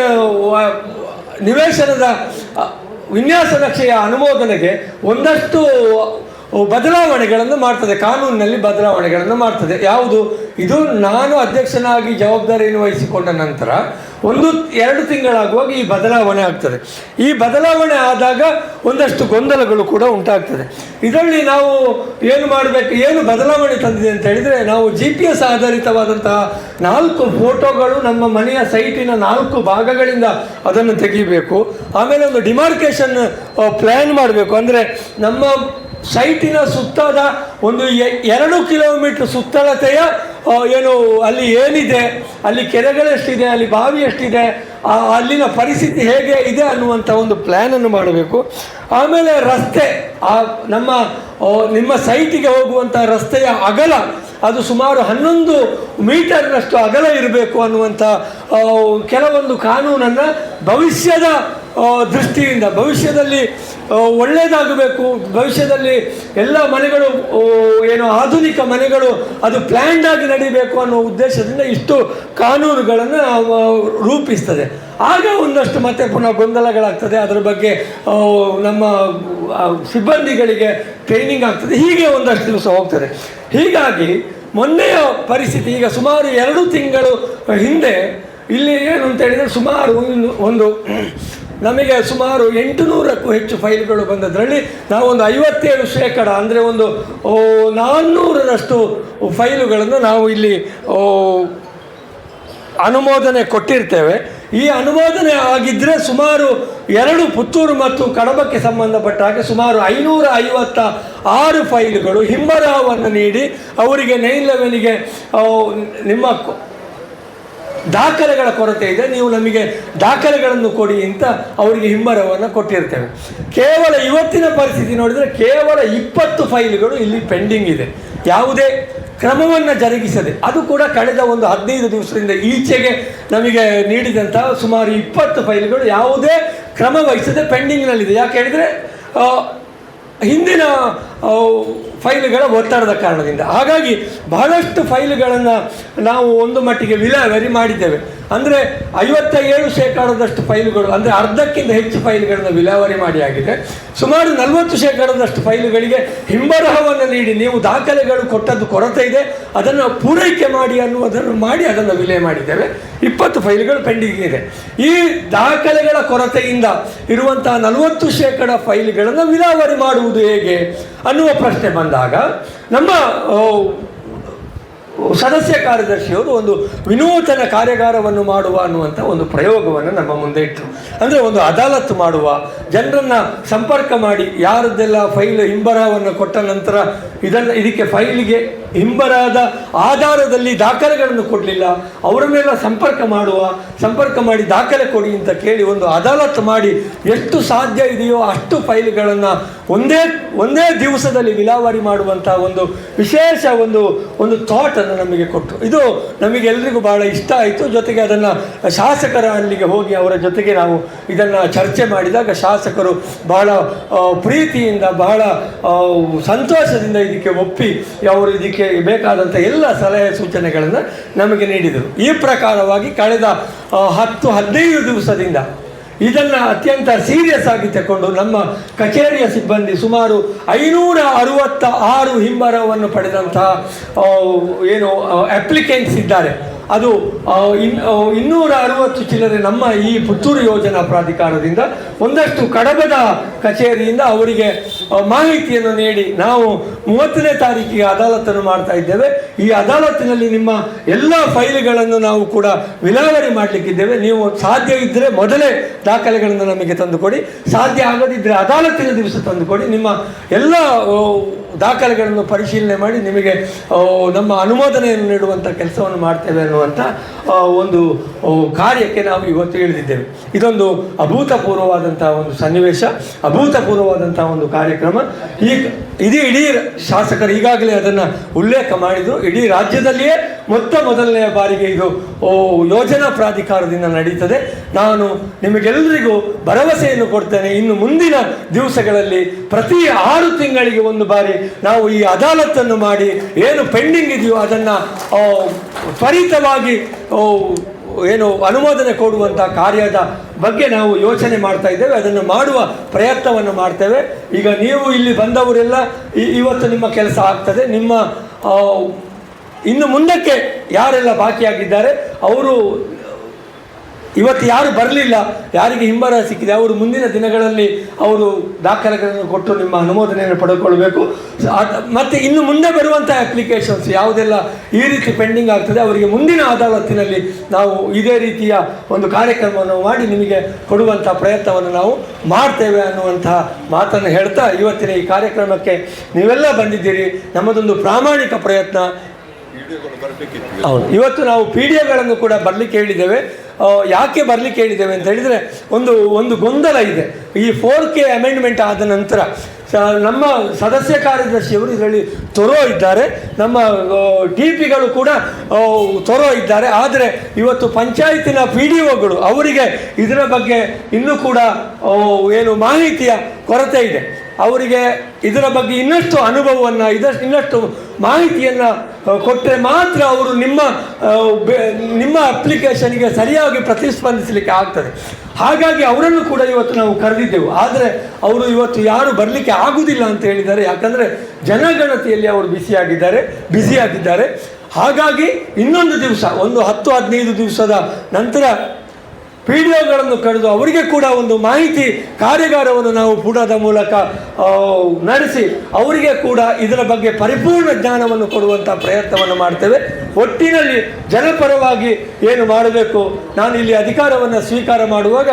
ನಿವೇಶನದ ವಿನ್ಯಾಸ ನಕ್ಷೆಯ ಅನುಮೋದನೆಗೆ ಒಂದಷ್ಟು ಬದಲಾವಣೆಗಳನ್ನು ಮಾಡ್ತದೆ. ಕಾನೂನಿನಲ್ಲಿ ಬದಲಾವಣೆಗಳನ್ನು ಮಾಡ್ತದೆ. ಯಾವುದು? ಇದು ನಾನು ಅಧ್ಯಕ್ಷನಾಗಿ ಜವಾಬ್ದಾರಿಯನ್ನು ವಹಿಸಿಕೊಂಡ ನಂತರ ಒಂದು ಎರಡು ತಿಂಗಳಾಗುವಾಗ ಈ ಬದಲಾವಣೆ ಆಗ್ತದೆ. ಈ ಬದಲಾವಣೆ ಆದಾಗ ಒಂದಷ್ಟು ಗೊಂದಲಗಳು ಕೂಡ ಉಂಟಾಗ್ತದೆ. ಇದರಲ್ಲಿ ನಾವು ಏನು ಮಾಡಬೇಕು? ಏನು ಬದಲಾವಣೆ ತಂದಿದೆ ಅಂತ ಹೇಳಿದರೆ ನಾವು ಜಿ ಪಿ ಎಸ್ ಆಧಾರಿತವಾದಂತಹ ನಾಲ್ಕು ಫೋಟೋಗಳು ನಮ್ಮ ಮನೆಯ ಸೈಟಿನ ನಾಲ್ಕು ಭಾಗಗಳಿಂದ ಅದನ್ನು ತೆಗಿಬೇಕು. ಆಮೇಲೆ ಒಂದು ಡಿಮಾರ್ಕೇಶನ್ ಪ್ಲ್ಯಾನ್ ಮಾಡಬೇಕು. ಅಂದರೆ ನಮ್ಮ ಸೈಟಿನ ಸುತ್ತದ ಒಂದು ಎರಡು ಕಿಲೋಮೀಟರ್ ಸುತ್ತಳತೆಯ ಏನು, ಅಲ್ಲಿ ಏನಿದೆ, ಅಲ್ಲಿ ಕೆರೆಗಳೆಷ್ಟಿದೆ, ಅಲ್ಲಿ ಬಾವಿ ಎಷ್ಟಿದೆ ಅಲ್ಲಿನ ಪರಿಸ್ಥಿತಿ ಹೇಗೆ ಇದೆ ಅನ್ನುವಂಥ ಒಂದು ಪ್ಲ್ಯಾನನ್ನು ಮಾಡಬೇಕು. ಆಮೇಲೆ ರಸ್ತೆ, ಆ, ನಮ್ಮ ನಿಮ್ಮ ಸೈಟಿಗೆ ಹೋಗುವಂಥ ರಸ್ತೆಯ ಅಗಲ, ಅದು ಸುಮಾರು ಹನ್ನೊಂದು ಮೀಟರ್ನಷ್ಟು ಅಗಲ ಇರಬೇಕು ಅನ್ನುವಂಥ ಕೆಲವೊಂದು ಕಾನೂನನ್ನು ಭವಿಷ್ಯದ ದೃಷ್ಟಿಯಿಂದ ಭವಿಷ್ಯದಲ್ಲಿ ಒಳ್ಳೆಯದಾಗಬೇಕು ಭವಿಷ್ಯದಲ್ಲಿ ಎಲ್ಲ ಮನೆಗಳು ಏನು ಆಧುನಿಕ ಮನೆಗಳು ಅದು ಪ್ಲ್ಯಾಂಡ್ ಆಗಿ ನಡಿಬೇಕು ಅನ್ನೋ ಉದ್ದೇಶದಿಂದ ಇಷ್ಟು ಕಾನೂನುಗಳನ್ನು ರೂಪಿಸ್ತದೆ. ಆಗ ಒಂದಷ್ಟು ಮತ್ತೆ ಪುನಃ ಗೊಂದಲಗಳಾಗ್ತದೆ. ಅದರ ಬಗ್ಗೆ ನಮ್ಮ ಸಿಬ್ಬಂದಿಗಳಿಗೆ ಟ್ರೈನಿಂಗ್ ಆಗ್ತದೆ. ಹೀಗೆ ಒಂದಷ್ಟು ದಿವಸ ಹೋಗ್ತದೆ. ಹೀಗಾಗಿ ಮೊನ್ನೆಯ ಪರಿಸ್ಥಿತಿ, ಈಗ ಸುಮಾರು ಎರಡು ತಿಂಗಳು ಹಿಂದೆ, ಇಲ್ಲಿ ಏನು ಅಂತ ಹೇಳಿದರೆ ಸುಮಾರು ಒಂದು ನಮಗೆ ಸುಮಾರು ಎಂಟು ನೂರಕ್ಕೂ ಹೆಚ್ಚು ಫೈಲ್ಗಳು ಬಂದದ್ರಲ್ಲಿ ನಾವು ಒಂದು ಐವತ್ತೇಳು ಶೇಕಡ ಅಂದರೆ ಒಂದು ನಾನ್ನೂರರಷ್ಟು ಫೈಲುಗಳನ್ನು ನಾವು ಇಲ್ಲಿ ಅನುಮೋದನೆ ಕೊಟ್ಟಿರ್ತೇವೆ. ಈ ಅನುಮೋದನೆ ಆಗಿದ್ದರೆ ಸುಮಾರು ಎರಡು ಪುತ್ತೂರು ಮತ್ತು ಕಡಬಕ್ಕೆ ಸಂಬಂಧಪಟ್ಟ ಹಾಗೆ ಸುಮಾರು ಐನೂರ ಐವತ್ತ ಆರು ಫೈಲುಗಳು ಹಿಂಬರಹವನ್ನು ನೀಡಿ ಅವರಿಗೆ ನೈನ್ ಲೆವೆನಿಗೆ ನಿಮ್ಮ ದಾಖಲೆಗಳ ಕೊರತೆ ಇದೆ, ನೀವು ನಮಗೆ ದಾಖಲೆಗಳನ್ನು ಕೊಡಿ ಅಂತ ಅವರಿಗೆ ಹಿಂಬರವನ್ನು ಕೊಟ್ಟಿರ್ತೇವೆ. ಕೇವಲ ಇವತ್ತಿನ ಪರಿಸ್ಥಿತಿ ನೋಡಿದರೆ ಕೇವಲ ಇಪ್ಪತ್ತು ಫೈಲ್ಗಳು ಇಲ್ಲಿ ಪೆಂಡಿಂಗ್ ಇದೆ. ಯಾವುದೇ ಕ್ರಮವನ್ನು ಜರುಗಿಸದೆ, ಅದು ಕೂಡ ಕಳೆದ ಒಂದು ಹದಿನೈದು ದಿವಸದಿಂದ ಈಚೆಗೆ ನಮಗೆ ನೀಡಿದಂಥ ಸುಮಾರು ಇಪ್ಪತ್ತು ಫೈಲ್ಗಳು ಯಾವುದೇ ಕ್ರಮ ವಹಿಸದೆ ಪೆಂಡಿಂಗ್ನಲ್ಲಿದೆ. ಯಾಕೆ ಹೇಳಿದರೆ ಹಿಂದಿನ ಫೈಲ್ಗಳ ಒತ್ತಡದ ಕಾರಣದಿಂದ. ಹಾಗಾಗಿ ಬಹಳಷ್ಟು ಫೈಲ್ಗಳನ್ನು ನಾವು ಒಂದು ಮಟ್ಟಿಗೆ ವಿಲಾವರಿ ಮಾಡಿದ್ದೇವೆ. ಅಂದರೆ ಐವತ್ತ ಏಳು ಶೇಕಡದಷ್ಟು ಫೈಲ್ಗಳು, ಅಂದರೆ ಅರ್ಧಕ್ಕಿಂತ ಹೆಚ್ಚು ಫೈಲ್ಗಳನ್ನು ವಿಲಾವರಿ ಮಾಡಿ ಆಗಿದೆ. ಸುಮಾರು ನಲವತ್ತು ಶೇಕಡದಷ್ಟು ಫೈಲುಗಳಿಗೆ ಹಿಂಬರಹವನ್ನು ನೀಡಿ ನೀವು ದಾಖಲೆಗಳು ಕೊಟ್ಟದ್ದು ಕೊರತೆ ಇದೆ, ಅದನ್ನು ಪೂರೈಕೆ ಮಾಡಿ ಅನ್ನುವುದನ್ನು ಮಾಡಿ ಅದನ್ನು ವಿಲೇ ಮಾಡಿದ್ದೇವೆ. ಇಪ್ಪತ್ತು ಫೈಲ್ಗಳು ಪೆಂಡಿಂಗ್ ಇದೆ. ಈ ದಾಖಲೆಗಳ ಕೊರತೆಯಿಂದ ಇರುವಂತಹ ನಲವತ್ತು ಶೇಕಡ ಫೈಲ್ಗಳನ್ನು ವಿಲಾವರಿ ಮಾಡುವುದು ಹೇಗೆ ಅನ್ನುವ ಪ್ರಶ್ನೆ ಬಂದಾಗ ನಮ್ಮ ಸದಸ್ಯ ಕಾರ್ಯದರ್ಶಿಯವರು ಒಂದು ವಿನೂತನ ಕಾರ್ಯಾಗಾರವನ್ನು ಮಾಡುವ ಅನ್ನುವಂಥ ಒಂದು ಪ್ರಯೋಗವನ್ನು ನಮ್ಮ ಮುಂದೆ ಇಟ್ಟರು ಅಂದರೆ ಒಂದು ಅದಾಲತ್ ಮಾಡುವ, ಜನರನ್ನು ಸಂಪರ್ಕ ಮಾಡಿ, ಯಾರದ್ದೆಲ್ಲ ಫೈಲ್ ಹಿಂಬರವನ್ನು ಕೊಟ್ಟ ನಂತರ ಇದನ್ನು, ಇದಕ್ಕೆ ಫೈಲಿಗೆ ಹಿಂಬರದ ಆಧಾರದಲ್ಲಿ ದಾಖಲೆಗಳನ್ನು ಕೊಡಲಿಲ್ಲ ಅವರನ್ನೆಲ್ಲ ಸಂಪರ್ಕ ಮಾಡುವ, ಸಂಪರ್ಕ ಮಾಡಿ ದಾಖಲೆ ಕೊಡಿ ಅಂತ ಕೇಳಿ ಒಂದು ಅದಾಲತ್ ಮಾಡಿ ಎಷ್ಟು ಸಾಧ್ಯ ಇದೆಯೋ ಅಷ್ಟು ಫೈಲ್ಗಳನ್ನು ಒಂದೇ ಒಂದೇ ದಿವಸದಲ್ಲಿ ವಿಲಾವಾರಿ ಮಾಡುವಂಥ ಒಂದು ವಿಶೇಷ ಒಂದು ಒಂದು ಥಾಟನ್ನು ನಮಗೆ ಕೊಟ್ಟರು ಇದು ನಮಗೆ ಭಾಳ ಇಷ್ಟ ಆಯಿತು. ಜೊತೆಗೆ ಅದನ್ನು ಶಾಸಕರ ಅಲ್ಲಿಗೆ ಹೋಗಿ ಅವರ ಜೊತೆಗೆ ನಾವು ಇದನ್ನು ಚರ್ಚೆ ಮಾಡಿದಾಗ ಶಾಸಕರು ಬಹಳ ಪ್ರೀತಿಯಿಂದ, ಬಹಳ ಸಂತೋಷದಿಂದ ಇದಕ್ಕೆ ಒಪ್ಪಿ, ಅವರು ಇದಕ್ಕೆ ಬೇಕಾದಂಥ ಎಲ್ಲ ಸಲಹೆ ಸೂಚನೆಗಳನ್ನು ನಮಗೆ ನೀಡಿದರು. ಈ ಪ್ರಕಾರವಾಗಿ ಕಳೆದ ಹತ್ತು ಹದಿನೈದು ದಿವಸದಿಂದ ಇದನ್ನು ಅತ್ಯಂತ ಸೀರಿಯಸ್ ಆಗಿ ತಗೊಂಡು ನಮ್ಮ ಕಚೇರಿಯ ಸಿಬ್ಬಂದಿ ಸುಮಾರು ಐನೂರ ಅರುವತ್ತ ಆರು ಹಿಂಬರವನ್ನು ಪಡೆದಂತಹ ಏನು ಅಪ್ಲಿಕೆಂಟ್ಸ್ ಇದ್ದಾರೆ. ಅದು ಇನ್ ಇನ್ನೂರ ಅರವತ್ತು ಚಿಲ್ಲರೆ ನಮ್ಮ ಈ ಪುತ್ತೂರು ಯೋಜನಾ ಪ್ರಾಧಿಕಾರದಿಂದ ಒಂದಷ್ಟು ಕಡಬದ ಕಚೇರಿಯಿಂದ ಅವರಿಗೆ ಮಾಹಿತಿಯನ್ನು ನೀಡಿ ನಾವು ಮೂವತ್ತನೇ ತಾರೀಕಿಗೆ ಅದಾಲತನ್ನು ಮಾಡ್ತಾ ಇದ್ದೇವೆ. ಈ ಅದಾಲತ್ತಿನಲ್ಲಿ ನಿಮ್ಮ ಎಲ್ಲ ಫೈಲ್ಗಳನ್ನು ನಾವು ಕೂಡ ವಿಲೇವಾರಿ ಮಾಡಲಿಕ್ಕಿದ್ದೇವೆ. ನೀವು ಸಾಧ್ಯ ಇದ್ದರೆ ಮೊದಲೇ ದಾಖಲೆಗಳನ್ನು ನಮಗೆ ತಂದುಕೊಡಿ. ಸಾಧ್ಯ ಆಗದಿದ್ದರೆ ಅದಾಲತ್ತಿನ ದಿವಸ ತಂದುಕೊಡಿ. ನಿಮ್ಮ ಎಲ್ಲ ದಾಖಲೆಗಳನ್ನು ಪರಿಶೀಲನೆ ಮಾಡಿ ನಿಮಗೆ ನಮ್ಮ ಅನುಮೋದನೆಯನ್ನು ನೀಡುವಂಥ ಕೆಲಸವನ್ನು ಮಾಡ್ತೇವೆ ಅನ್ನುವಂಥ ಒಂದು ಕಾರ್ಯಕ್ಕೆ ನಾವು ಇವತ್ತು ಇಳಿದಿದ್ದೇವೆ. ಇದೊಂದು ಅಭೂತಪೂರ್ವವಾದಂಥ ಒಂದು ಸನ್ನಿವೇಶ ಅಭೂತಪೂರ್ವವಾದಂಥ ಒಂದು ಕಾರ್ಯಕ್ರಮ. ಈ, ಇಡೀ ಇಡೀ ಶಾಸಕರು ಈಗಾಗಲೇ ಅದನ್ನು ಉಲ್ಲೇಖ ಮಾಡಿದರು ಇಡೀ ರಾಜ್ಯದಲ್ಲಿಯೇ ಮೊತ್ತ ಮೊದಲನೆಯ ಬಾರಿಗೆ ಇದು ಯೋಜನಾ ಪ್ರಾಧಿಕಾರದಿಂದ ನಡೀತದೆ. ನಾನು ನಿಮಗೆಲ್ಲರಿಗೂ ಭರವಸೆಯನ್ನು ಕೊಡ್ತೇನೆ. ಇನ್ನು ಮುಂದಿನ ದಿವಸಗಳಲ್ಲಿ ಪ್ರತಿ ಆರು ತಿಂಗಳಿಗೆ ಒಂದು ಬಾರಿ ನಾವು ಈ ಅದಾಲತ್ತನ್ನು ಮಾಡಿ ಏನು ಪೆಂಡಿಂಗ್ ಇದೆಯೋ ಅದನ್ನು ತ್ವರಿತವಾಗಿ ಏನು ಅನುಮೋದನೆ ಕೊಡುವಂಥ ಕಾರ್ಯದ ಬಗ್ಗೆ ನಾವು ಯೋಚನೆ ಮಾಡ್ತಾ ಇದ್ದೇವೆ. ಅದನ್ನು ಮಾಡುವ ಪ್ರಯತ್ನವನ್ನು ಮಾಡ್ತೇವೆ. ಈಗ ನೀವು ಇಲ್ಲಿ ಬಂದವರೆಲ್ಲ ಇವತ್ತು ನಿಮ್ಮ ಕೆಲಸ ಆಗ್ತದೆ. ನಿಮ್ಮ ಇನ್ನು ಮುಂದಕ್ಕೆ ಯಾರೆಲ್ಲ ಬಾಕಿಯಾಗಿದ್ದಾರೆ, ಅವರು ಇವತ್ತು ಯಾರು ಬರಲಿಲ್ಲ, ಯಾರಿಗೆ ಹಿಂಬರ ಸಿಕ್ಕಿದೆ, ಅವರು ಮುಂದಿನ ದಿನಗಳಲ್ಲಿ ಅವರು ದಾಖಲೆಗಳನ್ನು ಕೊಟ್ಟು ನಿಮ್ಮ ಅನುಮೋದನೆಯನ್ನು ಪಡೆದುಕೊಳ್ಬೇಕು ಮತ್ತು ಇನ್ನು ಮುಂದೆ ಬರುವಂಥ ಅಪ್ಲಿಕೇಶನ್ಸ್ ಯಾವುದೆಲ್ಲ ಈ ರೀತಿ ಪೆಂಡಿಂಗ್ ಆಗ್ತದೆ, ಅವರಿಗೆ ಮುಂದಿನ ಅದಾಲತ್ತಿನಲ್ಲಿ ನಾವು ಇದೇ ರೀತಿಯ ಒಂದು ಕಾರ್ಯಕ್ರಮವನ್ನು ಮಾಡಿ ನಿಮಗೆ ಕೊಡುವಂಥ ಪ್ರಯತ್ನವನ್ನು ನಾವು ಮಾಡ್ತೇವೆ ಅನ್ನುವಂತಹ ಮಾತನ್ನು ಹೇಳ್ತಾ ಇವತ್ತಿನ ಈ ಕಾರ್ಯಕ್ರಮಕ್ಕೆ ನೀವೆಲ್ಲ ಬಂದಿದ್ದೀರಿ. ನಮ್ಮದೊಂದು ಪ್ರಾಮಾಣಿಕ ಪ್ರಯತ್ನ ಹೌದು. ಇವತ್ತು ನಾವು ಪಿ ಡಿ ಎಗಳನ್ನು ಕೂಡ ಬರಲಿಕ್ಕೆ ಹೇಳಿದ್ದೇವೆ. ಯಾಕೆ ಬರಲಿಕ್ಕೆ ಹೇಳಿದ್ದೇವೆ ಅಂತ ಹೇಳಿದರೆ ಒಂದು ಒಂದು ಗೊಂದಲ ಇದೆ. ಈ ಫೋರ್ ಕೆ ಅಮೆಂಡ್ಮೆಂಟ್ ಆದ ನಂತರ ನಮ್ಮ ಸದಸ್ಯ ಕಾರ್ಯದರ್ಶಿಯವರು ಇದರಲ್ಲಿ ತೊರೋ ಇದ್ದಾರೆ. ನಮ್ಮ ಟಿ ಪಿಗಳು ಕೂಡ ತೊರೋ ಇದ್ದಾರೆ. ಆದರೆ ಇವತ್ತು ಪಂಚಾಯತಿನ ಪಿ ಡಿ ಒಗಳು ಅವರಿಗೆ ಇದರ ಬಗ್ಗೆ ಇನ್ನೂ ಕೂಡ ಏನು ಮಾಹಿತಿಯ ಕೊರತೆ ಇದೆ. ಅವರಿಗೆ ಇದರ ಬಗ್ಗೆ ಇನ್ನಷ್ಟು ಅನುಭವವನ್ನು, ಇದಷ್ಟು ಇನ್ನಷ್ಟು ಮಾಹಿತಿಯನ್ನು ಕೊಟ್ಟರೆ ಮಾತ್ರ ಅವರು ನಿಮ್ಮ ನಿಮ್ಮ ಅಪ್ಲಿಕೇಶನ್ಗೆ ಸರಿಯಾಗಿ ಪ್ರತಿಸ್ಪಂದಿಸಲಿಕ್ಕೆ ಆಗ್ತದೆ. ಹಾಗಾಗಿ ಅವರನ್ನು ಕೂಡ ಇವತ್ತು ನಾವು ಕರೆದಿದ್ದೆವು. ಆದರೆ ಅವರು ಇವತ್ತು ಯಾರು ಬರಲಿಕ್ಕೆ ಆಗುವುದಿಲ್ಲ ಅಂತ ಹೇಳಿದ್ದಾರೆ. ಯಾಕಂದರೆ ಜನಗಣತಿಯಲ್ಲಿ ಅವರು ಬಿಸಿಯಾಗಿದ್ದಾರೆ ಬ್ಯುಸಿಯಾಗಿದ್ದಾರೆ ಹಾಗಾಗಿ ಇನ್ನೊಂದು ದಿವಸ, ಒಂದು ಹತ್ತು ಹದಿನೈದು ದಿವಸದ ನಂತರ ಪಿ ಡಿ ಒಗಳನ್ನು ಕರೆದು ಅವರಿಗೆ ಕೂಡ ಒಂದು ಮಾಹಿತಿ ಕಾರ್ಯಾಗಾರವನ್ನು ನಾವು ಪುಟದ ಮೂಲಕ ನಡೆಸಿ ಅವರಿಗೆ ಕೂಡ ಇದರ ಬಗ್ಗೆ ಪರಿಪೂರ್ಣ ಜ್ಞಾನವನ್ನು ಕೊಡುವಂಥ ಪ್ರಯತ್ನವನ್ನು ಮಾಡ್ತೇವೆ. ಒಟ್ಟಿನಲ್ಲಿ ಜನಪರವಾಗಿ ಏನು ಮಾಡಬೇಕು ನಾನು ಇಲ್ಲಿ ಅಧಿಕಾರವನ್ನು ಸ್ವೀಕಾರ ಮಾಡುವಾಗ,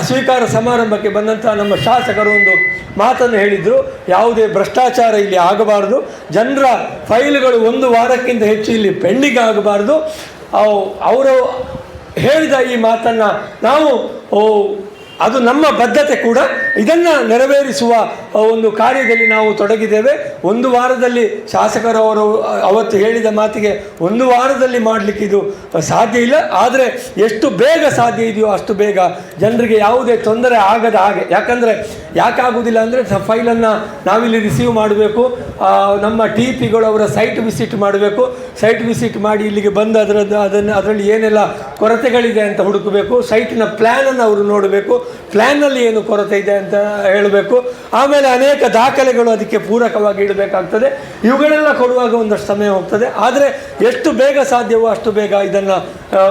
ಸ್ವೀಕಾರ ಸಮಾರಂಭಕ್ಕೆ ಬಂದಂಥ ನಮ್ಮ ಶಾಸಕರು ಒಂದು ಮಾತನ್ನು ಹೇಳಿದರು. ಯಾವುದೇ ಭ್ರಷ್ಟಾಚಾರ ಇಲ್ಲಿ ಆಗಬಾರದು. ಜನರ ಫೈಲ್ಗಳು ಒಂದು ವಾರಕ್ಕಿಂತ ಹೆಚ್ಚು ಇಲ್ಲಿ ಪೆಂಡಿಂಗ್ ಆಗಬಾರ್ದು. ಅವು- ಅವರು ಹೇಳಿದ ಈ ಮಾತನ್ನು ನಾವು ಓ, ಅದು ನಮ್ಮ ಬದ್ಧತೆ ಕೂಡ ಇದನ್ನು ನೆರವೇರಿಸುವ ಒಂದು ಕಾರ್ಯದಲ್ಲಿ ನಾವು ತೊಡಗಿದ್ದೇವೆ. ಒಂದು ವಾರದಲ್ಲಿ ಶಾಸಕರು ಅವತ್ತು ಹೇಳಿದ ಮಾತಿಗೆ ಒಂದು ವಾರದಲ್ಲಿ ಮಾಡಲಿಕ್ಕೆ ಇದು ಸಾಧ್ಯ ಇಲ್ಲ. ಆದರೆ ಎಷ್ಟು ಬೇಗ ಸಾಧ್ಯ ಇದೆಯೋ ಅಷ್ಟು ಬೇಗ ಜನರಿಗೆ ಯಾವುದೇ ತೊಂದರೆ ಆಗದ ಹಾಗೆ. ಯಾಕಂದರೆ ಯಾಕಾಗುವುದಿಲ್ಲ ಅಂದರೆ ಫೈಲನ್ನು ನಾವಿಲ್ಲಿ ರಿಸೀವ್ ಮಾಡಬೇಕು. ನಮ್ಮ ಟಿ ಪಿಗಳು ಅವರ ಸೈಟ್ ವಿಸಿಟ್ ಮಾಡಬೇಕು. ಸೈಟ್ ವಿಸಿಟ್ ಮಾಡಿ ಇಲ್ಲಿಗೆ ಬಂದು ಅದರದ್ದು, ಅದನ್ನು, ಅದರಲ್ಲಿ ಏನೆಲ್ಲ ಕೊರತೆಗಳಿದೆ ಅಂತ ಹುಡುಕಬೇಕು. ಸೈಟಿನ ಪ್ಲ್ಯಾನನ್ನು ಅವರು ನೋಡಬೇಕು. ಪ್ಲ್ಯಾನ್ನಲ್ಲಿ ಏನು ಕೊರತೆ ಇದೆ ಅಂತ ಹೇಳಬೇಕು. ಆಮೇಲೆ ಅನೇಕ ದಾಖಲೆಗಳು ಅದಕ್ಕೆ ಪೂರಕವಾಗಿ ಇಡಬೇಕಾಗ್ತದೆ. ಇವುಗಳೆಲ್ಲ ಕೊಡುವಾಗ ಒಂದಷ್ಟು ಸಮಯ ಹೋಗ್ತದೆ. ಆದರೆ ಎಷ್ಟು ಬೇಗ ಸಾಧ್ಯವೋ ಅಷ್ಟು ಬೇಗ ಇದನ್ನು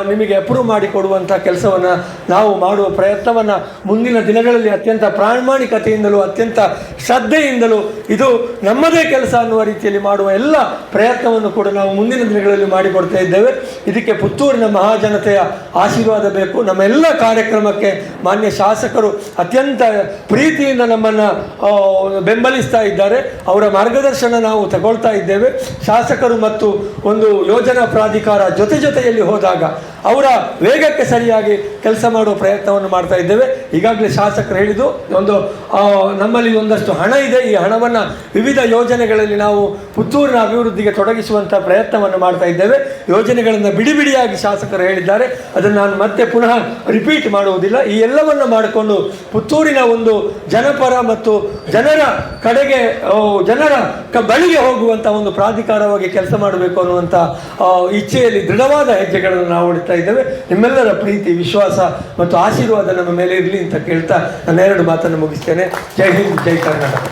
ನಿಮಗೆ ಅಪ್ರೂವ್ ಮಾಡಿ ಕೊಡುವಂಥ ಕೆಲಸವನ್ನು ನಾವು ಮಾಡುವ ಪ್ರಯತ್ನವನ್ನು ಮುಂದಿನ ದಿನಗಳಲ್ಲಿ ಅತ್ಯಂತ ಪ್ರಾಮಾಣಿಕತೆಯಿಂದಲೂ ಅತ್ಯಂತ ಶ್ರದ್ಧೆಯಿಂದಲೂ ಇದು ನಮ್ಮದೇ ಕೆಲಸ ಅನ್ನುವ ರೀತಿಯಲ್ಲಿ ಮಾಡುವ ಎಲ್ಲ ಪ್ರಯತ್ನವನ್ನು ಕೂಡ ನಾವು ಮುಂದಿನ ದಿನಗಳಲ್ಲಿ ಮಾಡಿಕೊಡ್ತಾ ಇದ್ದೇವೆ. ಇದಕ್ಕೆ ಪುತ್ತೂರಿನ ಮಹಾಜನತೆಯ ಆಶೀರ್ವಾದ ಬೇಕು. ನಮ್ಮ ಎಲ್ಲ ಕಾರ್ಯಕ್ರಮಕ್ಕೆ ಮಾನ್ಯ ಶಾಸಕರು ಅತ್ಯಂತ ಪ್ರೀತಿಯಿಂದ ನಮ್ಮನ್ನು ಬೆಂಬಲಿಸ್ತಾ ಇದ್ದಾರೆ. ಅವರ ಮಾರ್ಗದರ್ಶನ ನಾವು ತಗೊಳ್ತಾ ಇದ್ದೇವೆ. ಶಾಸಕರು ಮತ್ತು ಒಂದು ಯೋಜನಾ ಪ್ರಾಧಿಕಾರ ಜೊತೆ ಜೊತೆಯಲ್ಲಿ ಹೋದಾಗ ಅವರ ವೇಗಕ್ಕೆ ಸರಿಯಾಗಿ ಕೆಲಸ ಮಾಡುವ ಪ್ರಯತ್ನವನ್ನು ಮಾಡ್ತಾ ಇದ್ದೇವೆ. ಈಗಾಗಲೇ ಶಾಸಕರು ಹೇಳಿದ್ದು, ಒಂದು ನಮ್ಮಲ್ಲಿ ಒಂದಷ್ಟು ಹಣ ಇದೆ. ಈ ಹಣವನ್ನು ವಿವಿಧ ಯೋಜನೆಗಳಲ್ಲಿ ನಾವು ಪುತ್ತೂರಿನ ಅಭಿವೃದ್ಧಿಗೆ ತೊಡಗಿಸುವಂಥ ಪ್ರಯತ್ನವನ್ನು ಮಾಡ್ತಾ ಇದ್ದೇವೆ. ಯೋಜನೆಗಳನ್ನು ಬಿಡಿ ಬಿಡಿಯಾಗಿ ಶಾಸಕರು ಹೇಳಿದ್ದಾರೆ. ಅದನ್ನು ನಾನು ಮತ್ತೆ ಪುನಃ ರಿಪೀಟ್ ಮಾಡುವುದಿಲ್ಲ. ಈ ಎಲ್ಲವನ್ನು ಮಾಡಿಕೊಂಡು ಪುತ್ತೂರಿನ ಒಂದು ಜನಪರ ಮತ್ತು ಜನರ ಕಡೆಗೆ ಜನರ ಕ, ಬಳಿಗೆ ಹೋಗುವಂಥ ಒಂದು ಪ್ರಾಧಿಕಾರವಾಗಿ ಕೆಲಸ ಮಾಡಬೇಕು ಅನ್ನುವಂಥ ಇಚ್ಛೆಯಲ್ಲಿ ದೃಢವಾದ ಹೆಜ್ಜೆಗಳನ್ನು ನಾವು ಇಡ್ತಾ ಇದ್ದೇವೆ. ನಿಮ್ಮೆಲ್ಲರ ಪ್ರೀತಿ, ವಿಶ್ವಾಸ ಮತ್ತು ಆಶೀರ್ವಾದ ನಮ್ಮ ಮೇಲೆ ಇರಲಿ ಅಂತ ಕೇಳ್ತಾ ನಾನು ಎರಡು ಮಾತನ್ನು ಮುಗಿಸ್ತೇನೆ. ಜೈ ಹಿಂದ್, ಜೈ ಕರ್ನಾಟಕ.